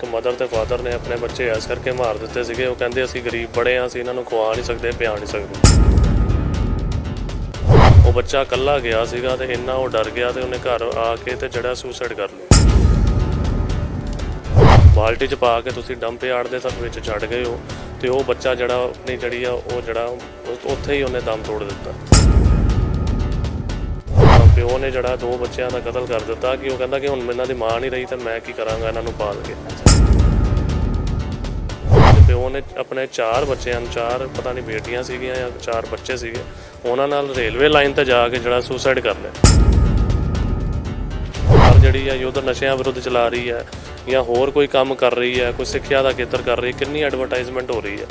ਇੱਕ ਮਦਰ ਤੇ ਫਾਦਰ ਨੇ ਆਪਣੇ ਬੱਚੇ ਐਸ ਕਰਕੇ ਮਾਰ ਦਿੱਤੇ ਸੀਗੇ। ਉਹ ਕਹਿੰਦੇ ਅਸੀਂ ਗਰੀਬ ਬੜੇ ਆ ਅਸੀਂ ਇਹਨਾਂ ਨੂੰ ਖਵਾ ਨਹੀਂ ਸਕਦੇ, ਪਿਆ ਨਹੀਂ ਸਕਦੇ। ਉਹ ਬੱਚਾ ਇਕੱਲਾ ਗਿਆ ਸੀਗਾ ਤੇ ਇੰਨਾ ਉਹ ਡਰ ਗਿਆ ਤੇ ਉਹਨੇ ਘਰ ਆ ਕੇ ਤੇ ਜਿਹੜਾ ਸੁਸਾਈਡ ਕਰ ਲਿਆ। ਬਾਲਟੀ ਚ ਪਾ ਕੇ ਤੁਸੀਂ ਡੰਪ ਯਾਰਡ ਦੇ ਸਭ ਵਿੱਚ ਛੱਡ ਗਏ ਹੋ ਤੇ ਉਹ ਬੱਚਾ ਜਿਹੜਾ ਆਪਣੀ ਜਿਹੜੀ ਆ, ਉਹ ਜਿਹੜਾ ਉੱਥੇ ਹੀ ਉਹਨੇ ਦਮ ਤੋੜ ਦਿੱਤਾ। ਪਿਓ ਨੇ ਜਿਹੜਾ ਦੋ ਬੱਚਿਆਂ ਦਾ ਕਤਲ ਕਰ ਦਿੱਤਾ ਕਿ ਉਹ ਕਹਿੰਦਾ ਕਿ ਹੁਣ ਇਹਨਾਂ ਦੀ ਮਾਂ ਨਹੀਂ ਰਹੀ ਤਾਂ ਮੈਂ ਕੀ ਕਰਾਂਗਾ ਇਹਨਾਂ ਨੂੰ ਪਾਲ ਕੇ। ਤੇ ਪਿਓ ਆਪਣੇ ਚਾਰ ਬੱਚਿਆਂ ਨੂੰ ਚਾਰ ਪਤਾ ਨਹੀਂ ਬੇਟੀਆਂ ਸੀਗੀਆਂ ਜਾਂ ਚਾਰ ਬੱਚੇ ਸੀਗੇ, ਉਹਨਾਂ ਨਾਲ ਰੇਲਵੇ ਲਾਈਨ ਤੇ ਜਾ ਕੇ ਜਿਹੜਾ ਸੁਸਾਈਡ ਕਰ ਲਿਆ। ਸਰਕਾਰ ਜਿਹੜੀ ਆ ਯੁੱਧ ਨਸ਼ਿਆਂ ਵਿਰੁੱਧ ਚਲਾ ਰਹੀ ਹੈ ਜਾਂ ਹੋਰ ਕੋਈ ਕੰਮ ਕਰ ਰਹੀ ਹੈ ਕੋਈ ਸਿੱਖਿਆ ਦਾ ਖੇਤਰ ਕਰ ਰਹੀ, ਕਿੰਨੀ ਐਡਵਰਟਾਈਜ਼ਮੈਂਟ ਹੋ ਰਹੀ ਹੈ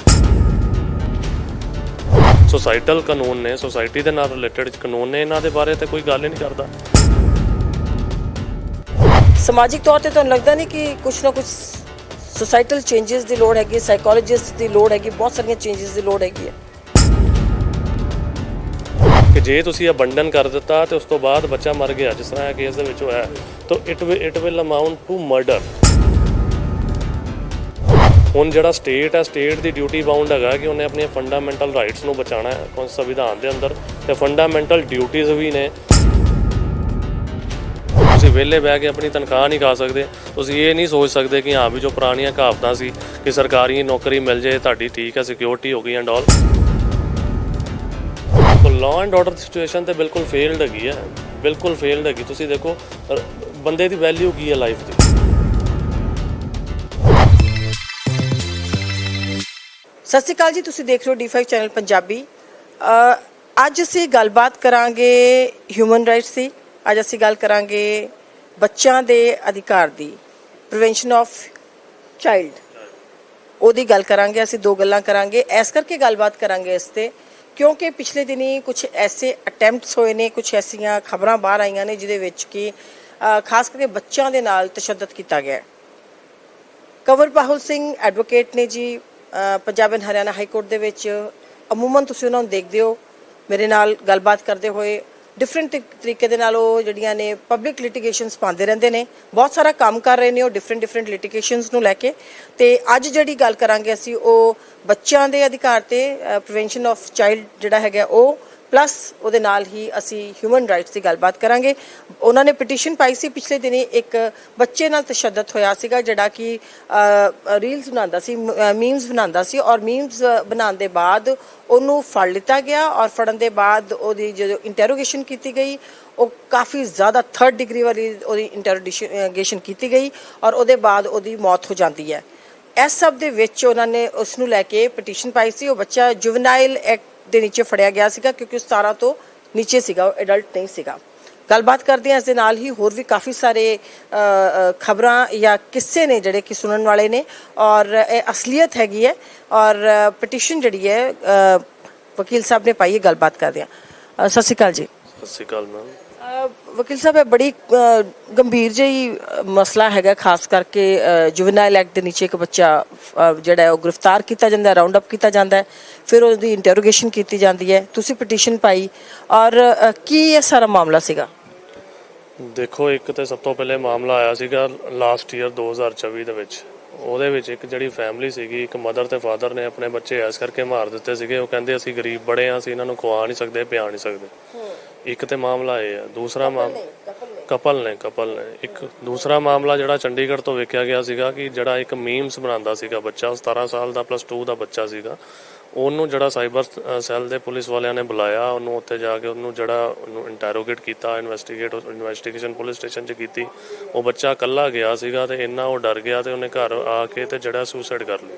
ਸੋਸਾਇਟਲ ਕਾਨੂੰਨ ਨੇ ਸੋਸਾਇਟੀ ਦੇ ਨਾਲ ਰਿਲੇਟਡ ਕਾਨੂੰਨ ਨੇ, ਇਹਨਾਂ ਦੇ ਬਾਰੇ ਤੇ ਕੋਈ ਗੱਲ ਹੀ ਨਹੀਂ ਕਰਦਾ। ਸਮਾਜਿਕ ਤੌਰ ਤੇ ਤੁਹਾਨੂੰ ਲੱਗਦਾ ਨਹੀਂ ਕਿ ਕੁਝ ਨਾ ਕੁਝ ਸੋਸਾਇਟਲ ਚੇਂजेस ਦੀ ਲੋੜ ਹੈਗੀ ਸਾਈਕੋਲੋਜਿਸਟ ਦੀ ਲੋੜ ਹੈਗੀ, ਬਹੁਤ ਸਾਰੀਆਂ ਚੇਂजेस ਦੀ ਲੋੜ ਹੈਗੀ ਹੈ। ਕਿ ਜੇ ਤੁਸੀਂ ਇਹ ਅਬੰਡਨ ਕਰ ਦਿੱਤਾ ਤੇ ਉਸ ਤੋਂ ਬਾਅਦ ਬੱਚਾ ਮਰ ਗਿਆ, ਜਿਸ ਤਰ੍ਹਾਂ ਇਹ ਕੇਸ ਦੇ ਵਿੱਚ ਹੋਇਆ ਤਾਂ it will it will amount to murder ਹੁਣ ਜਿਹੜਾ ਸਟੇਟ ਹੈ ਸਟੇਟ ਦੀ ਡਿਊਟੀ ਬਾਉਂਡ ਹੈਗਾ ਕਿ ਉਹਨੇ ਆਪਣੀਆਂ ਫੰਡਾਮੈਂਟਲ ਰਾਈਟਸ ਨੂੰ ਬਚਾਉਣਾ ਹੈ ਸੰਵਿਧਾਨ ਦੇ ਅੰਦਰ, ਤੇ ਫੰਡਾਮੈਂਟਲ ਡਿਊਟੀਆਂ ਵੀ ਨੇ। ਤੁਸੀਂ ਵਿਹਲੇ ਬਹਿ ਕੇ ਆਪਣੀ ਤਨਖਾਹ ਨਹੀਂ ਖਾ ਸਕਦੇ, ਤੁਸੀਂ ਇਹ ਨਹੀਂ ਸੋਚ ਸਕਦੇ ਕਿ ਹਾਂ ਵੀ ਜੋ ਪੁਰਾਣੀਆਂ ਕਹਾਵਤਾਂ ਸੀ ਕਿ ਸਰਕਾਰੀ ਨੌਕਰੀ ਮਿਲ ਜੇ ਤੁਹਾਡੀ ਠੀਕ ਹੈ ਸਿਕਿਉਰਿਟੀ ਹੋ ਗਈ and all law and order the situation ਤੇ ਬਿਲਕੁਲ ਫੇਲਡ ਹੈਗੀ ਹੈ, ਬਿਲਕੁਲ ਫੇਲਡ ਹੈਗੀ। ਤੁਸੀਂ ਦੇਖੋ ਬੰਦੇ ਦੀ ਵੈਲਿਊ ਕੀ ਹੈ ਲਾਈਫ ਦੀ? ਸਤਿ ਸ਼੍ਰੀ ਅਕਾਲ ਜੀ, ਤੁਸੀਂ ਦੇਖ ਰਹੇ ਹੋ D5 ਚੈਨਲ ਪੰਜਾਬੀ। ਅੱਜ ਅਸੀਂ ਗੱਲਬਾਤ ਕਰਾਂਗੇ ਹਿਊਮਨ ਰਾਈਟਸ ਦੀ। ਅੱਜ ਅਸੀਂ ਗੱਲ ਕਰਾਂਗੇ ਬੱਚਿਆਂ ਦੇ ਅਧਿਕਾਰ ਦੀ ਪ੍ਰੀਵੈਂਸ਼ਨ ਆਫ ਚਾਈਲਡ ਉਹਦੀ ਗੱਲ ਕਰਾਂਗੇ, ਅਸੀਂ ਦੋ ਗੱਲਾਂ ਕਰਾਂਗੇ। ਇਸ ਕਰਕੇ ਗੱਲਬਾਤ ਕਰਾਂਗੇ ਇਸ ਤੇ, ਕਿਉਂਕਿ ਪਿਛਲੇ ਦਿਨੀ ਕੁਝ ਐਸੇ ਅਟੈਂਪਟਸ ਹੋਏ ਨੇ ਕੁਝ ਐਸੀਆਂ ਖਬਰਾਂ ਬਾਹਰ ਆਈਆਂ ਨੇ, ਜਿਹਦੇ ਵਿੱਚ ਕਿ ਖਾਸ ਕਰਕੇ ਬੱਚਿਆਂ ਦੇ ਨਾਲ ਤਸ਼ੱਦਦ ਕੀਤਾ ਗਿਆ ਹੈ। ਪਾਹੁਲ ਸਿੰਘ ਐਡਵੋਕੇਟ ਨੇ ਜੀ Punjab and Haryana high court ਦੇ ਵਿੱਚ, ਅਮੂਮਨ ਤੁਸੀਂ ਉਹਨਾਂ ਨੂੰ ਦੇਖਦੇ ਹੋ। ਮੇਰੇ ਨਾਲ ਗੱਲਬਾਤ ਕਰਦੇ ਹੋਏ ਡਿਫਰੈਂਟ ਤਰੀਕੇ ਦੇ ਨਾਲ ਉਹ ਜਿਹੜੀਆਂ ਨੇ ਪਬਲਿਕ ਲਿਟੀਗੇਸ਼ਨਸ ਪਾਉਂਦੇ ਰਹਿੰਦੇ ਨੇ। ਬਹੁਤ ਸਾਰਾ ਕੰਮ ਕਰ ਰਹੇ ਨੇ ਉਹ ਡਿਫਰੈਂਟ ਡਿਫਰੈਂਟ ਲਿਟੀਗੇਸ਼ਨਸ ਨੂੰ ਲੈ ਕੇ। ਤੇ ਅੱਜ ਜਿਹੜੀ ਗੱਲ ਕਰਾਂਗੇ ਅਸੀਂ, ਉਹ ਬੱਚਿਆਂ ਦੇ ਅਧਿਕਾਰ ਤੇ ਪ੍ਰੀਵੈਂਸ਼ਨ ਆਫ ਚਾਈਲਡ ਜਿਹੜਾ ਹੈਗਾ, ਉਹ ਪਲੱਸ ਉਹਦੇ ਨਾਲ ਹੀ ਅਸੀਂ ਹਿਊਮਨ ਰਾਈਟਸ ਦੀ ਗੱਲਬਾਤ ਕਰਾਂਗੇ। ਉਹਨਾਂ ਨੇ ਪਟੀਸ਼ਨ ਪਾਈ ਸੀ ਪਿਛਲੇ ਦਿਨੀ, ਇੱਕ ਬੱਚੇ ਨਾਲ ਤਸ਼ੱਦਦ ਹੋਇਆ ਸੀਗਾ, ਜਿਹੜਾ ਕਿ ਰੀਲਸ ਬਣਾਉਂਦਾ ਸੀ ਮੀਮਸ ਬਣਾਉਂਦਾ ਸੀ ਔਰ ਮੀਮਸ ਬਣਾਉਣ ਦੇ ਬਾਅਦ ਉਹਨੂੰ ਫੜ ਲਿੱਤਾ ਗਿਆ ਔਰ ਫੜਨ ਦੇ ਬਾਅਦ ਉਹਦੀ ਜਦੋਂ ਇੰਟਰੋਗੇਸ਼ਨ ਕੀਤੀ ਗਈ, ਉਹ ਕਾਫੀ ਜ਼ਿਆਦਾ ਥਰਡ ਡਿਗਰੀ ਵਾਲੀ ਉਹਦੀ ਇੰਟਰੋਗੇਸ਼ਨ ਕੀਤੀ ਗਈ ਔਰ ਉਹਦੇ ਬਾਅਦ ਉਹਦੀ ਮੌਤ ਹੋ ਜਾਂਦੀ ਹੈ। ਇਸ ਸਭ ਦੇ ਵਿੱਚ ਉਹਨਾਂ ਨੇ ਉਸ ਨੂੰ ਲੈ ਕੇ ਪਟੀਸ਼ਨ ਪਾਈ ਸੀ। ਉਹ ਬੱਚਾ ਜੁਵਨਾਈਲ ਐਕਟ ਦੇ ਨੀਚੇ ਫੜਿਆ ਗਿਆ ਸੀਗਾ ਕਿਉਂਕਿ ਉਹ 17 ਤੋਂ ਨੀਚੇ ਸੀਗਾ, ਉਹ ਐਡਲਟ ਨਹੀਂ ਸੀਗਾ। ਗੱਲਬਾਤ ਕਰਦੇ ਹਾਂ ਇਸ ਦੇ ਨਾਲ ਹੀ ਹੋਰ ਵੀ ਕਾਫੀ ਸਾਰੇ ਖਬਰਾਂ ਜਾਂ ਕਿੱਸੇ ਨੇ ਜਿਹੜੇ ਕਿ ਸੁਣਨ ਵਾਲੇ ਨੇ ਔਰ ਇਹ ਅਸਲੀਅਤ ਹੈਗੀ ਹੈ ਔਰ ਪਟੀਸ਼ਨ ਜਿਹੜੀ ਹੈ ਵਕੀਲ ਸਾਹਿਬ ਨੇ ਪਾਈ ਹੈ, ਗੱਲਬਾਤ ਕਰਦੇ ਹਾਂ। ਸਤਿ ਸ਼੍ਰੀ ਅਕਾਲ ਜੀ। ਸਤਿ ਸ਼੍ਰੀ ਅਕਾਲ ਮੈਮ। ਵਕੀਲ ਸਾਹਿਬ, ਇਹ ਬੜੀ ਗੰਭੀਰ ਜਿਹੀ ਮਸਲਾ ਹੈਗਾ, ਖਾਸ ਕਰਕੇ ਜੁਵਨਾਈਲ ਐਕਟ ਦੇ ਨੀਚੇ ਇੱਕ ਬੱਚਾ ਜਿਹੜਾ ਹੈ ਉਹ ਗ੍ਰਿਫਤਾਰ ਕੀਤਾ ਜਾਂਦਾ ਹੈ ਰਾਉਂਡ ਅਪ ਕੀਤਾ ਜਾਂਦਾ ਹੈ, ਫਿਰ ਉਹਦੀ ਇੰਟਰੋਗੇਸ਼ਨ ਕੀਤੀ ਜਾਂਦੀ ਹੈ। ਤੁਸੀਂ ਪਟੀਸ਼ਨ ਪਾਈ, ਔਰ ਕੀ ਇਹ ਸਾਰਾ ਮਾਮਲਾ ਸੀਗਾ? ਦੇਖੋ, ਇੱਕ ਤੇ ਸਭ ਤੋਂ ਪਹਿਲੇ ਮਾਮਲਾ ਆਇਆ ਸੀਗਾ ਲਾਸਟ ਈਅਰ 2024 ਦੇ ਵਿੱਚ। ਉਹਦੇ ਵਿੱਚ ਇੱਕ ਜਿਹੜੀ ਫੈਮਿਲੀ ਸੀਗੀ ਇੱਕ ਮਦਰ ਤੇ ਫਾਦਰ ਨੇ ਆਪਣੇ ਬੱਚੇ ਐਸ ਕਰਕੇ ਮਾਰ ਦਿੱਤੇ ਸੀਗੇ। ਉਹ ਕਹਿੰਦੇ ਅਸੀਂ ਗਰੀਬ ਬੜੇ ਆ ਅਸੀਂ ਇਹਨਾਂ ਨੂੰ ਖਵਾ ਨਹੀਂ ਸਕਦੇ ਪਿਆ ਨਹੀਂ ਸਕਦੇ। ਇੱਕ ਤੇ ਮਾਮਲਾ ਇਹ ਆ ਦੂਸਰਾ ਮਾਮਲਾ ਕਪਲ ਨੇ। ਕਪਲ ਨੇ ਇੱਕ ਦੂਸਰਾ ਮਾਮਲਾ ਜਿਹੜਾ ਚੰਡੀਗੜ੍ਹ ਤੋਂ ਵੇਖਿਆ ਗਿਆ ਸੀਗਾ ਕਿ ਜਿਹੜਾ ਇੱਕ ਮੀਮਸ ਬਣਾਉਂਦਾ ਸੀਗਾ ਬੱਚਾ 17 ਸਾਲ ਦਾ ਪਲੱਸ 2 ਦਾ ਬੱਚਾ ਸੀਗਾ। ਉਹਨੂੰ ਜਿਹੜਾ ਸਾਈਬਰ ਸੈੱਲ ਦੇ ਪੁਲਿਸ ਵਾਲਿਆਂ ਨੇ ਬੁਲਾਇਆ, ਉਹਨੂੰ ਉੱਥੇ ਜਾ ਕੇ ਉਹਨੂੰ ਜਿਹੜਾ ਉਹਨੂੰ ਇੰਟਰੋਗੇਟ ਕੀਤਾ ਇਨਵੈਸਟੀਗੇਟ ਇਨਵੈਸਟੀਗੇਸ਼ਨ ਪੁਲਿਸ ਸਟੇਸ਼ਨ 'ਚ ਕੀਤੀ। ਉਹ ਬੱਚਾ ਇਕੱਲਾ ਗਿਆ ਸੀਗਾ ਤੇ ਇੰਨਾ ਉਹ ਡਰ ਗਿਆ ਤੇ ਉਹਨੇ ਘਰ ਆ ਕੇ ਤੇ ਜਿਹੜਾ ਸੁਸਾਈਡ ਕਰ ਲਿਆ।